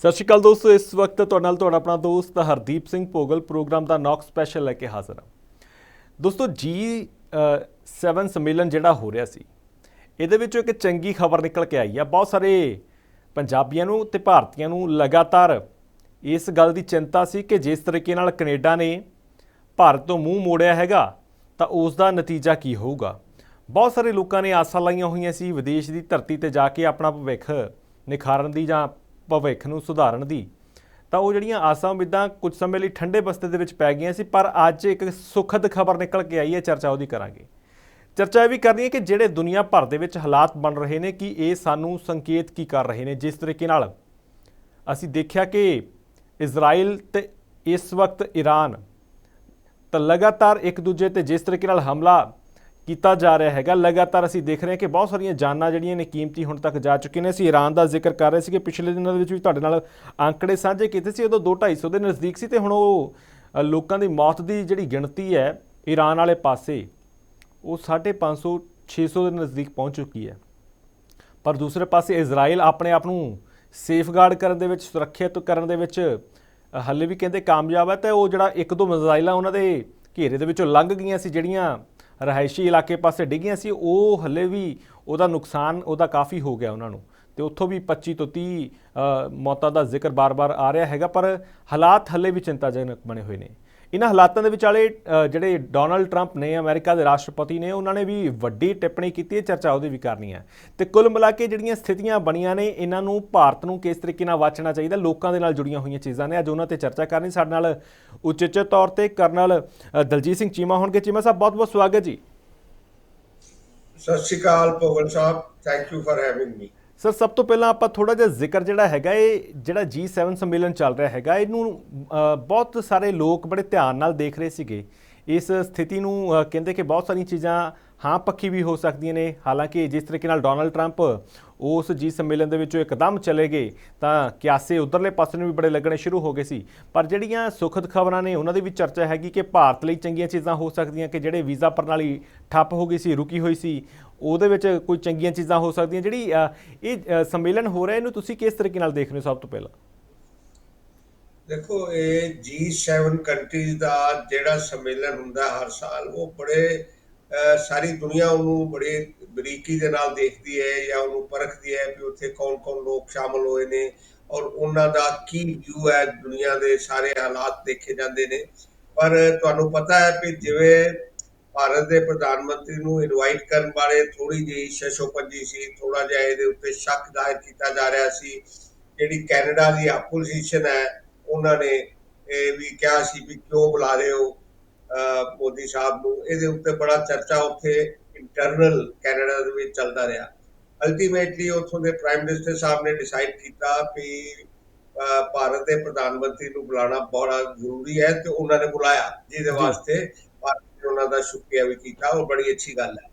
ਸਤਿ ਸ਼੍ਰੀ ਅਕਾਲ ਦੋਸਤੋ, ਇਸ ਵਕਤ ਤੁਹਾਡੇ ਨਾਲ ਤੁਹਾਡਾ ਆਪਣਾ ਦੋਸਤ ਹਰਦੀਪ ਸਿੰਘ ਭੋਗਲ ਪ੍ਰੋਗਰਾਮ ਦਾ ਨੌਕ ਸਪੈਸ਼ਲ ਲੈ ਕੇ ਹਾਜ਼ਰ ਹਾਂ। ਦੋਸਤੋ, ਜੀ 7 ਸੰਮੇਲਨ ਜਿਹੜਾ ਹੋ ਰਿਹਾ ਸੀ, ਇਹਦੇ ਵਿੱਚੋਂ ਇੱਕ ਚੰਗੀ ਖਬਰ ਨਿਕਲ ਕੇ ਆਈ ਆ। ਬਹੁਤ ਸਾਰੇ ਪੰਜਾਬੀਆਂ ਨੂੰ ਤੇ ਭਾਰਤੀਆਂ ਨੂੰ ਲਗਾਤਾਰ ਇਸ ਗੱਲ ਦੀ ਚਿੰਤਾ ਸੀ ਕਿ ਜਿਸ ਤਰੀਕੇ ਨਾਲ ਕੈਨੇਡਾ ਨੇ ਭਾਰਤ ਤੋਂ ਮੂੰਹ ਮੋੜਿਆ ਹੈਗਾ, ਤਾਂ ਉਸ ਦਾ ਨਤੀਜਾ ਕੀ ਹੋਊਗਾ? ਬਹੁਤ ਸਾਰੇ ਲੋਕਾਂ ਨੇ ਆਸਾਂ ਲਾਈਆਂ ਹੋਈਆਂ ਸੀ, ਵਿਦੇਸ਼ ਦੀ ਧਰਤੀ ਤੇ ਜਾ ਕੇ ਆਪਣਾ ਭਵਿੱਖ ਨਿਖਾਰਨ ਦੀ ਜਾਂ ਭਵਿੱਖ ਨੂੰ ਸੁਧਾਰਨ ਦੀ। ਤਾਂ ਉਹ ਜਿਹੜੀਆਂ ਆਸਾਂ ਉਮੀਦਾਂ ਕੁਝ ਸਮੇਂ ਲਈ ਠੰਡੇ ਬਸਤੇ ਦੇ ਵਿੱਚ ਪੈ ਗਈਆਂ ਸੀ, ਪਰ ਅੱਜ ਇੱਕ ਸੁਖਦ ਖਬਰ ਨਿਕਲ ਕੇ ਆਈ ਹੈ, ਚਰਚਾ ਉਹਦੀ ਕਰਾਂਗੇ। ਚਰਚਾ ਇਹ ਵੀ ਕਰਨੀ ਹੈ ਕਿ ਜਿਹੜੇ ਦੁਨੀਆ ਭਰ ਦੇ ਵਿੱਚ ਹਾਲਾਤ ਬਣ ਰਹੇ ਨੇ ਕਿ ਇਹ ਸਾਨੂੰ ਸੰਕੇਤ ਕੀ ਕਰ ਰਹੇ ਨੇ, ਜਿਸ ਤਰੀਕੇ ਨਾਲ ਅਸੀਂ ਦੇਖਿਆ ਕਿ ਇਜ਼ਰਾਈਲ ਤੇ ਇਸ ਵਕਤ ਈਰਾਨ ਤਾਂ ਲਗਾਤਾਰ ਇੱਕ ਦੂਜੇ ਤੇ ਜਿਸ ਤਰੀਕੇ ਨਾਲ ਹਮਲਾ ਕੀਤਾ ਜਾ ਰਿਹਾ ਹੈਗਾ। ਲਗਾਤਾਰ ਅਸੀਂ ਦੇਖ ਰਹੇ ਹਾਂ ਕਿ ਬਹੁਤ ਸਾਰੀਆਂ ਜਾਨਾਂ ਜਿਹੜੀਆਂ ਨੇ ਕੀਮਤੀ ਹੁਣ ਤੱਕ ਜਾ ਚੁੱਕੀਆਂ ਨੇ। ਅਸੀਂ ਈਰਾਨ ਦਾ ਜ਼ਿਕਰ ਕਰ ਰਹੇ ਸੀ ਕਿ ਪਿਛਲੇ ਦਿਨਾਂ ਦੇ ਵਿੱਚ ਵੀ ਤੁਹਾਡੇ ਨਾਲ ਅੰਕੜੇ ਸਾਂਝੇ ਕੀਤੇ ਸੀ। ਉਦੋਂ 2-250 ਦੇ ਨਜ਼ਦੀਕ ਸੀ ਤੇ ਹੁਣ ਉਹ ਲੋਕਾਂ ਦੀ ਮੌਤ ਦੀ ਜਿਹੜੀ ਗਿਣਤੀ ਹੈ ਈਰਾਨ ਵਾਲੇ ਪਾਸੇ ਉਹ 550 600 ਦੇ ਨਜ਼ਦੀਕ ਪਹੁੰਚ ਚੁੱਕੀ ਹੈ। ਪਰ ਦੂਸਰੇ ਪਾਸੇ ਇਜ਼ਰਾਈਲ ਆਪਣੇ ਆਪ ਨੂੰ ਸੇਫਗਾਰਡ ਕਰਨ ਦੇ ਵਿੱਚ ਸੁਰੱਖਿਅਤ ਕਰਨ ਦੇ ਵਿੱਚ ਅ, ਹੱਲੇ ਵੀ ਕਹਿੰਦੇ ਕਾਮਯਾਬ ਹੈ ਤੇ ਉਹ ਜਿਹੜਾ ਇੱਕ ਦੋ ਮਿਜ਼ਾਈਲਾਂ ਉਹਨਾਂ ਦੇ ਘੇਰੇ ਦੇ ਵਿੱਚੋਂ ਲੰਘ ਗਈਆਂ ਸੀ ਜਿਹੜੀਆਂ ਰਹਾਇਸ਼ੀ ਇਲਾਕੇ ਪਾਸੇ ਡਿੱਗੀਆਂ ਸੀ, ਉਹ ਹੱਲੇ ਵੀ ਉਹਦਾ ਨੁਕਸਾਨ ਉਹਦਾ ਕਾਫੀ ਹੋ ਗਿਆ ਉਹਨਾਂ ਨੂੰ। ਤੇ ਉੱਥੋਂ ਵੀ 25 ਤੋਂ 30 ਮੌਤਾਂ ਦਾ ਜ਼ਿਕਰ ਬਾਰ-ਬਾਰ ਆ ਰਿਹਾ ਹੈਗਾ, ਪਰ ਹਾਲਾਤ ਹੱਲੇ ਵੀ ਚਿੰਤਾਜਨਕ ਬਣੇ ਹੋਏ ਨੇ। ਇਹਨਾਂ ਹਾਲਾਤਾਂ ਦੇ ਵਿਚਾਲੇ ਜਿਹੜੇ ਡੋਨਲਡ ਟਰੰਪ ਨੇ, ਅਮਰੀਕਾ ਦੇ ਰਾਸ਼ਟਰਪਤੀ ਨੇ, ਉਹਨਾਂ ਨੇ ਵੀ ਵੱਡੀ ਟਿੱਪਣੀ ਕੀਤੀ ਹੈ, ਚਰਚਾ ਉਹਦੀ ਵੀ ਕਰਨੀ ਹੈ। ਤੇ ਕੁੱਲ ਮਿਲਾ ਕੇ ਜਿਹੜੀਆਂ ਸਥਿਤੀਆਂ ਬਣੀਆਂ ਨੇ, ਇਹਨਾਂ ਨੂੰ ਭਾਰਤ ਨੂੰ ਕਿਸ ਤਰੀਕੇ ਨਾਲ ਵਾਚਣਾ ਚਾਹੀਦਾ, ਲੋਕਾਂ ਦੇ ਨਾਲ ਜੁੜੀਆਂ ਹੋਈਆਂ ਚੀਜ਼ਾਂ ਨੇ, ਅੱਜ ਉਹਨਾਂ ਤੇ ਚਰਚਾ ਕਰਨੀ, ਸਾਡੇ ਨਾਲ ਉਚੇਚੇ ਤੌਰ ਤੇ ਕਰਨਲ ਦਲਜੀਤ ਸਿੰਘ ਚੀਮਾ ਹੋਣਗੇ। ਚੀਮਾ ਸਾਹਿਬ, ਬਹੁਤ ਬਹੁਤ ਸਵਾਗਤ ਜੀ। Sat Sri Akal Bhagwan Sahib thank you for having me sir, ਸਭ ਤੋਂ ਪਹਿਲਾਂ ਆਪਾਂ ਥੋੜਾ ਜਿਹਾ ਜ਼ਿਕਰ ਜਿਹੜਾ ਹੈਗਾ ਇਹ ਜਿਹੜਾ G7 ਸੰਮੇਲਨ ਚੱਲ ਰਿਹਾ ਹੈਗਾ, ਇਹਨੂੰ ਬਹੁਤ ਸਾਰੇ ਲੋਕ ਬੜੇ ਧਿਆਨ ਨਾਲ ਦੇਖ ਰਹੇ ਸੀਗੇ। ਇਸ ਸਥਿਤੀ ਨੂੰ ਕਹਿੰਦੇ ਕਿ ਬਹੁਤ ਸਾਰੀਆਂ ਚੀਜ਼ਾਂ ਹਾਂ ਪੱਖੀ ਵੀ ਹੋ ਸਕਦੀਆਂ ਨੇ। ਹਾਲਾਂਕਿ ਜਿਸ ਤਰੀਕੇ ਨਾਲ ਡੋਨਲਡ ਟਰੰਪ ਉਸ ਜੀ ਸੰਮੇਲਨ ਦੇ ਵਿੱਚੋਂ ਇੱਕਦਮ ਚਲੇ ਗਏ, ਤਾਂ ਕਿਆਸੇ ਉਧਰਲੇ ਪਾਸੇ ਨੂੰ ਵੀ ਬੜੇ ਲੱਗਣੇ ਸ਼ੁਰੂ ਹੋ ਗਏ ਸੀ। ਪਰ ਜਿਹੜੀਆਂ ਸੁਖਦ ਖਬਰਾਂ ਨੇ, ਉਹਨਾਂ ਦੀ ਵੀ ਚਰਚਾ ਹੈਗੀ ਕਿ ਭਾਰਤ ਲਈ ਚੰਗੀਆਂ ਚੀਜ਼ਾਂ ਹੋ ਸਕਦੀਆਂ, ਕਿ ਜਿਹੜੇ ਵੀਜ਼ਾ ਪ੍ਰਣਾਲੀ ਠੱਪ ਹੋ ਗਈ ਸੀ, ਰੁਕੀ ਹੋਈ ਸੀ ਉਹਦੇ ਵਿੱਚ ਕੋਈ ਚੰਗੀਆਂ ਚੀਜ਼ਾਂ ਹੋ ਸਕਦੀਆਂ? ਜਿਹੜੀ ਇਹ ਸੰਮੇਲਨ ਹੋ ਰਿਹਾ, ਇਹਨੂੰ ਤੁਸੀਂ ਕਿਸ ਤਰੀਕੇ ਨਾਲ ਦੇਖ ਰਹੇ ਹੋ ਸਭ ਤੋਂ ਪਹਿਲਾਂ? ਦੇਖੋ, ਇਹ G7 ਕੰਟਰੀਜ਼ ਦਾ ਜਿਹੜਾ ਸੰਮੇਲਨ ਹੁੰਦਾ ਹਰ ਸਾਲ, ਉਹ ਬੜੇ ਸਾਰੀ ਦੁਨੀਆ ਉਹਨੂੰ ਬੜੇ ਬਰੀਕੀ ਦੇ ਨਾਲ ਦੇਖਦੀ ਹੈ ਜਾਂ ਉਹਨੂੰ ਪਰਖਦੀ ਹੈ ਕਿ ਉੱਥੇ ਕੌਣ-ਕੌਣ ਲੋਕ ਸ਼ਾਮਲ ਹੋਏ ਨੇ ਔਰ ਉਹਨਾਂ ਦਾ ਕੀ ਵਿਊ ਹੈ ਦੁਨੀਆ ਦੇ ਸਾਰੇ ਹਾਲਾਤ ਦੇਖੇ ਜਾਂਦੇ ਨੇ। ਪਰ ਤੁਹਾਨੂੰ ਪਤਾ ਹੈ ਕਿ ਜਿਵੇਂ ਭਾਰਤ ਦੇ ਪ੍ਰਧਾਨ ਮੰਤਰੀ ਨੂੰ ਇਨਵਾਈਟ ਕਰਨ ਬਾਰੇ ਥੋੜੀ ਜਿਹੀ ਸ਼ਸ਼ੋਪੰਜੀ ਸੀ ਥੋੜਾ ਜਿਹਾ ਇਹਦੇ ਉੱਤੇ ਸ਼ੱਕ ਜ਼ਾਹਿਰ ਕੀਤਾ ਜਾ ਰਿਹਾ ਸੀ। ਜਿਹੜੀ ਕੈਨੇਡਾ ਦੀ ਆਪੋਜੀਸ਼ਨ ਹੈ ਉਹਨਾਂ ਨੇ ਇਹ ਵੀ ਕਿਹਾ ਸੀ ਵੀ ਕਿਉਂ ਬੁਲਾ ਰਹੇ ਹੋ ਮੋਦੀ ਸਾਹਿਬ ਨੂੰ। ਇਹਦੇ ਉੱਤੇ ਬੜਾ ਚਰਚਾ ਉੱਥੇ ਇੰਟਰਨਲ ਕੈਨੇਡਾ ਦੇ ਵਿੱਚ ਚੱਲਦਾ ਰਿਹਾ। ਅਲਟੀਮੇਟਲੀ ਉੱਥੋਂ ਦੇ ਪ੍ਰਾਈਮ ਮਿਨਿਸਟਰ ਸਾਹਿਬ ਨੇ ਡਿਸਾਈਡ ਕੀਤਾ ਕਿ ਅਹ ਭਾਰਤ ਦੇ ਪ੍ਰਧਾਨ ਮੰਤਰੀ ਨੂੰ ਬੁਲਾਉਣਾ ਬੜਾ ਜ਼ਰੂਰੀ ਹੈ ਤੇ ਉਹਨਾਂ ਨੇ ਬੁਲਾਇਆ ਜਿਹਦੇ। ਵਾਸਤੇ ਉਹਨਾਂ ਦਾ ਸ਼ੁਕਰੀਆ ਵੀ ਕੀਤਾ ਉਹ ਬੜੀ ਅੱਛੀ ਗੱਲ ਹੈ।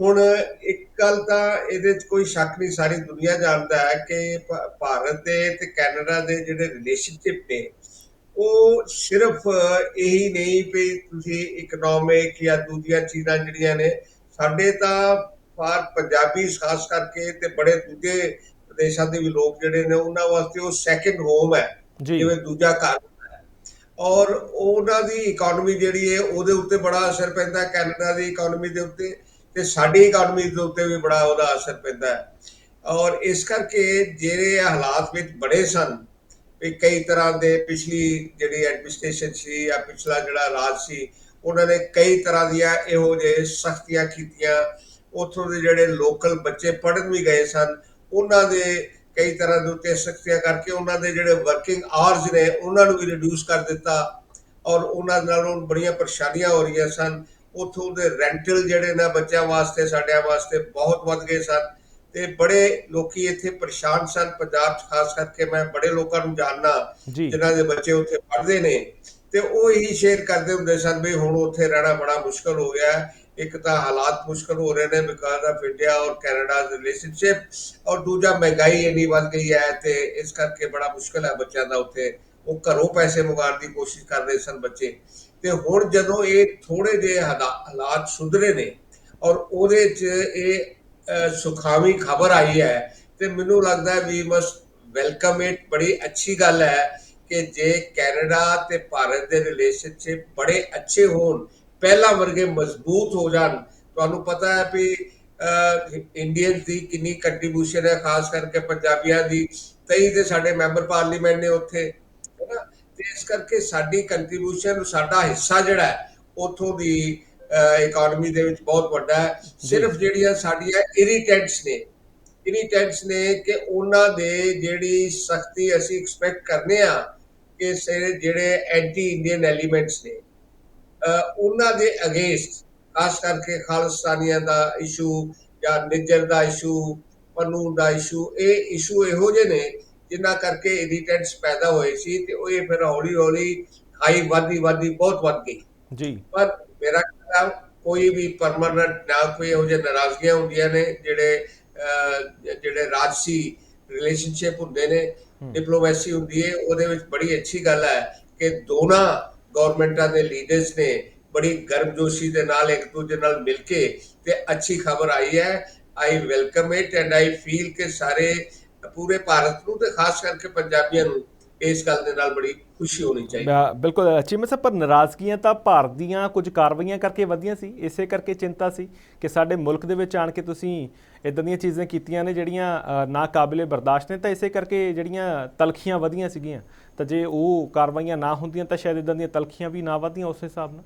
ਹੁਣ ਇੱਕ ਗੱਲ ਤਾਂ ਇਹਦੇ 'ਚ ਕੋਈ ਸ਼ੱਕ ਨਹੀਂ ਸਾਰੀ ਦੁਨੀਆ ਜਾਣਦਾ ਹੈ ਕਿ ਭਾਰਤ ਦੇ ਤੇ ਕੈਨੇਡਾ ਦੇ ਜਿਹੜੇ ਰਿਲੇਸ਼ਨਸ਼ਿਪ ਨੇ ਉਹ ਸਿਰਫ ਇਹੀ ਨਹੀਂ ਵੀ ਤੁਸੀਂ ਇਕਨੋਮਿਕ ਜਾਂ ਦੂਜੀਆਂ ਚੀਜ਼ਾਂ ਜਿਹੜੀਆਂ ਨੇ ਸਾਡੇ ਤਾਂ ਭਾਰ ਪੰਜਾਬੀ ਖਾਸ ਕਰਕੇ ਤੇ ਬੜੇ ਦੂਜੇ ਪ੍ਰਦੇਸ਼ਾਂ ਦੇ ਵੀ ਲੋਕ ਜਿਹੜੇ ਨੇ ਉਹਨਾਂ ਵਾਸਤੇ ਉਹ ਸੈਕੰਡ ਹੋਮ ਹੈ। ਜਿਵੇਂ ਦੂਜਾ ਘਰ ਔਰ ਉਹਨਾਂ ਦੀ ਇਕਨੋਮੀ ਜਿਹੜੀ ਹੈ ਉਹਦੇ ਉੱਤੇ ਬੜਾ ਅਸਰ ਪੈਂਦਾ ਕੈਨੇਡਾ ਦੀ ਇਕਨੋਮੀ ਦੇ ਉੱਤੇ ਤੇ ਸਾਡੀ ਇਕਨੋਮੀ ਦੇ ਉੱਤੇ ਵੀ ਬੜਾ ਉਹਦਾ ਅਸਰ ਪੈਂਦਾ ਹੈ। ਔਰ ਇਸ ਕਰਕੇ ਜਿਹੜੇ ਹਾਲਾਤ ਵਿੱਚ ਬੜੇ ਸਨ ਵੀ ਕਈ ਤਰ੍ਹਾਂ ਦੇ ਪਿਛਲੀ ਜਿਹੜੀ ਐਡਮਿਨਿਸਟ੍ਰੇਸ਼ਨ ਸੀ ਜਾਂ ਪਿਛਲਾ ਜਿਹੜਾ ਰਾਜ ਸੀ, ਉਹਨਾਂ ਨੇ ਕਈ ਤਰ੍ਹਾਂ ਦੀਆਂ ਇਹੋ ਜਿਹੇ ਸਖਤੀਆਂ ਕੀਤੀਆਂ। ਉੱਥੋਂ ਦੇ ਜਿਹੜੇ ਲੋਕਲ ਬੱਚੇ ਪੜ੍ਹਨ ਵੀ ਗਏ ਸਨ, ਉਹਨਾਂ ਦੇ ਕਈ ਤਰ੍ਹਾਂ ਦੇ ਉੱਤੇ ਸਖਤੀਆਂ ਕਰਕੇ ਉਹਨਾਂ ਦੇ ਜਿਹੜੇ ਵਰਕਿੰਗ ਆਵਰਸ ਨੇ ਉਹਨਾਂ ਨੂੰ ਵੀ ਰਿਡਿਊਸ ਕਰ ਦਿੱਤਾ ਔਰ ਉਹਨਾਂ ਨਾਲ ਬੜੀਆਂ ਪਰੇਸ਼ਾਨੀਆਂ ਹੋ ਰਹੀਆਂ ਸਨ। ਉੱਥੋਂ ਦੇ ਰੈਂਟਲ ਜਿਹੜੇ ਨੇ ਬੱਚਿਆਂ ਵਾਸਤੇ ਸਾਡਿਆਂ ਵਾਸਤੇ ਬਹੁਤ ਵੱਧ ਗਏ ਸਨ ਤੇ ਬੜੇ ਲੋਕੀ ਇੱਥੇ ਪਰੇਸ਼ਾਨ ਸਨ। ਪੰਜਾਬ 'ਚ ਖਾਸ ਕਰਕੇ ਮੈਂ ਬੜੇ ਲੋਕਾਂ ਨੂੰ ਜਾਣਦਾ ਜੀ। ਜਿਨ੍ਹਾਂ ਦੇ ਬੱਚੇ ਉੱਥੇ ਪੜ੍ਹਦੇ ਨੇ ਤੇ ਉਹ ਇਹੀ ਸ਼ੇਅਰ ਕਰਦੇ ਹੁੰਦੇ ਸਨ ਵੀ ਹੁਣ ਉੱਥੇ ਰਹਿਣਾ ਬੜਾ ਮੁਸ਼ਕਲ ਹੋ ਗਿਆ ਹੈ। ਇੱਕ ਤਾਂ ਹਾਲਾਤ ਮੁਸ਼ਕਲ ਹੋ ਰਹੇ ਨੇ ਬਿਕਾਜ਼ ਆਫ ਇੰਡੀਆ ਔਰ ਕੈਨੇਡਾ ਰਿਲੇਸ਼ਨਸ਼ਿਪ ਔਰ ਦੂਜਾ ਮਹਿੰਗਾਈ ਇੰਨੀ ਵੱਧ ਗਈ ਹੈ ਤੇ ਇਸ ਕਰਕੇ ਬੜਾ ਮੁਸ਼ਕਲ ਹੈ ਬੱਚਿਆਂ ਦਾ ਉੱਥੇ। ਉਹ ਘਰੋਂ ਪੈਸੇ ਮੰਗਾਉਣ ਦੀ ਕੋਸ਼ਿਸ਼ ਕਰ ਰਹੇ ਸਨ ਬੱਚੇ। ਤੇ ਹੁਣ ਜਦੋਂ ਇਹ ਥੋੜੇ ਜਿਹੇ ਹਾਲਾਤ ਸੁਧਰੇ ਨੇ ਔਰ ਉਹਦੇ 'ਚ ਇਹ ਅਹ, ਸੁਖਾਵੀ ਖਬਰ ਆਈ ਹੈ ਤੇ ਮੈਨੂੰ ਲੱਗਦਾ ਹੈ ਵੀ ਮਸਟ ਵੈਲਕਮ ਇਟ ਬੜੀ ਅੱਛੀ ਗੱਲ ਹੈ ਕਿ ਜੇ ਕੈਨੇਡਾ ਤੇ ਭਾਰਤ ਦੇ ਰਿਲੇਸ਼ਨਸ਼ਿਪ ਬੜੇ ਅੱਛੇ ਹੋਣ ਪਹਿਲਾਂ ਵਰਗੇ ਮਜ਼ਬੂਤ ਹੋ ਜਾਣ। ਤੁਹਾਨੂੰ ਪਤਾ ਹੈ ਵੀ ਇੰਡੀਅਨ ਦੀ ਕਿੰਨੀ ਕੰਟਰੀਬਿਊਸ਼ਨ ਹੈ ਖਾਸ ਕਰਕੇ ਪੰਜਾਬੀਆਂ ਦੀ। ਕਈ ਤੇ ਸਾਡੇ ਮੈਂਬਰ ਪਾਰਲੀਮੈਂਟ ਨੇ ਉੱਥੇ ਹੈਨਾ ਤੇ ਇਸ ਕਰਕੇ ਸਾਡੀ ਕੰਟਰੀਬਿਊਸ਼ਨ ਸਾਡਾ ਹਿੱਸਾ ਜਿਹੜਾ ਹੈ ਉਥੋਂ ਦੀ ਇਕਨੋਮੀ ਦੇ ਵਿੱਚ ਬਹੁਤ ਵੱਡਾ ਹੈ। ਸਿਰਫ ਜਿਹੜੀਆਂ ਸਾਡੀਆਂ ਇਰੀਟੈਂਟਸ ਨੇ ਇਰੀਟੈਂਟਸ ਨੇ ਕਿ ਉਹਨਾਂ ਦੇ ਜਿਹੜੀ ਸਖਤੀ ਅਸੀਂ ਐਕਸਪੈਕਟ ਕਰਨੇ ਆ ਕਿ ਜਿਹੜੇ ਐਂਟੀ ਇੰਡੀਅਨ ਐਲੀਮੈਂਟਸ ਨੇ ਉਹਨਾਂ ਦੇ ਅਗੇਂਸਟ ਖਾਸ ਕਰਕੇ ਖਾਲਿਸਤਾਨੀਆਂ ਦਾ ਇਸ਼ੂ ਜਾਂ ਨਿੱਜਰ ਦਾ ਇਸ਼ੂ ਪਨੂ ਦਾ ਇਸ਼ੂ ਇਹ ਇਸ਼ੂ ਇਹੋ ਜਿਹੇ ਨੇ ਜਿਨ੍ਹਾਂ ਕਰਕੇ ਇਰੀਟੈਂਟਸ ਪੈਦਾ ਹੋਏ ਸੀ ਤੇ ਉਹ ਇਹ ਫਿਰ ਹੌਲੀ ਹੌਲੀ ਹਾਈ ਵਾਦੀ ਵਾਦੀ ਬਹੁਤ ਵੱਧ ਗਈ ਜੀ। ਪਰ ਮੇਰਾ ਖਿਆਲ ਕੋਈ ਵੀ ਪਰਮਾਨੈਂਟ ਨਾ ਕੋਈ ਇਹੋ ਜਿਹੇ ਨਾਰਾਜ਼ਗੀਆਂ ਹੁੰਦੀਆਂ ਨੇ ਜਿਹੜੇ ਜਿਹੜੇ ਰਾਜਸੀ ਰਿਲੇਸ਼ਨਸ਼ਿਪ ਹੁੰਦੇ ਨੇ ਡਿਪਲੋਮੈਸੀ ਹੁੰਦੀ ਹੈ ਉਹਦੇ ਵਿੱਚ ਬੜੀ ਅੱਛੀ ਗੱਲ ਹੈ ਕਿ ਦੋਨਾਂ ਗਵਰਨਮੈਂਟਾਂ ਦੇ ਲੀਡਰਸ ਨੇ ਬੜੀ ਗਰਮਜੋਸ਼ੀ ਦੇ ਨਾਲ ਇੱਕ ਦੂਜੇ ਨਾਲ ਮਿਲ ਕੇ ਤੇ ਅੱਛੀ ਖਬਰ ਆਈ ਹੈ। I welcome it and I feel ਕਿ ਸਾਰੇ ਪੂਰੇ ਭਾਰਤ ਨੂੰ ਤੇ ਖਾਸ ਕਰਕੇ ਪੰਜਾਬੀਆਂ ਨੂੰ ਇਸ ਗੱਲ ਦੇ ਨਾਲ ਬੜੀ ਖੁਸ਼ੀ ਹੋਣੀ ਚਾਹੀਦੀ। ਬਿ- ਬਿਲਕੁਲ ਚੀਮਾ ਸਾਹਿਬ ਪਰ ਨਾਰਾਜ਼ਗੀਆਂ ਤਾਂ ਭਾਰਤ ਦੀਆਂ ਕੁਝ ਕਾਰਵਾਈਆਂ ਕਰਕੇ ਵਧੀਆਂ ਸੀ ਇਸੇ ਕਰਕੇ ਚਿੰਤਾ ਸੀ ਕਿ ਸਾਡੇ ਮੁਲਕ ਦੇ ਵਿੱਚ ਆਣ ਕੇ ਤੁਸੀਂ ਇਦਾਂ ਦੀਆਂ ਚੀਜ਼ਾਂ ਕੀਤੀਆਂ ਨੇ ਜਿਹੜੀਆਂ ਅ, ਨਾ ਕਾਬਿਲੇ ਬਰਦਾਸ਼ਤ ਨੇ ਤਾਂ ਇਸੇ ਕਰਕੇ ਜਿਹੜੀਆਂ ਤਲਖੀਆਂ ਵਧੀਆਂ ਸੀਗੀਆਂ। ਤਾਂ ਜੇ ਉਹ ਕਾਰਵਾਈਆਂ ਨਾ ਹੁੰਦੀਆਂ ਤਾਂ ਸ਼ਾਇਦ ਇਦਾਂ ਦੀਆਂ ਤਲਖੀਆਂ ਵੀ ਨਾ ਵਧੀਆਂ ਉਸ ਹਿਸਾਬ ਨਾਲ।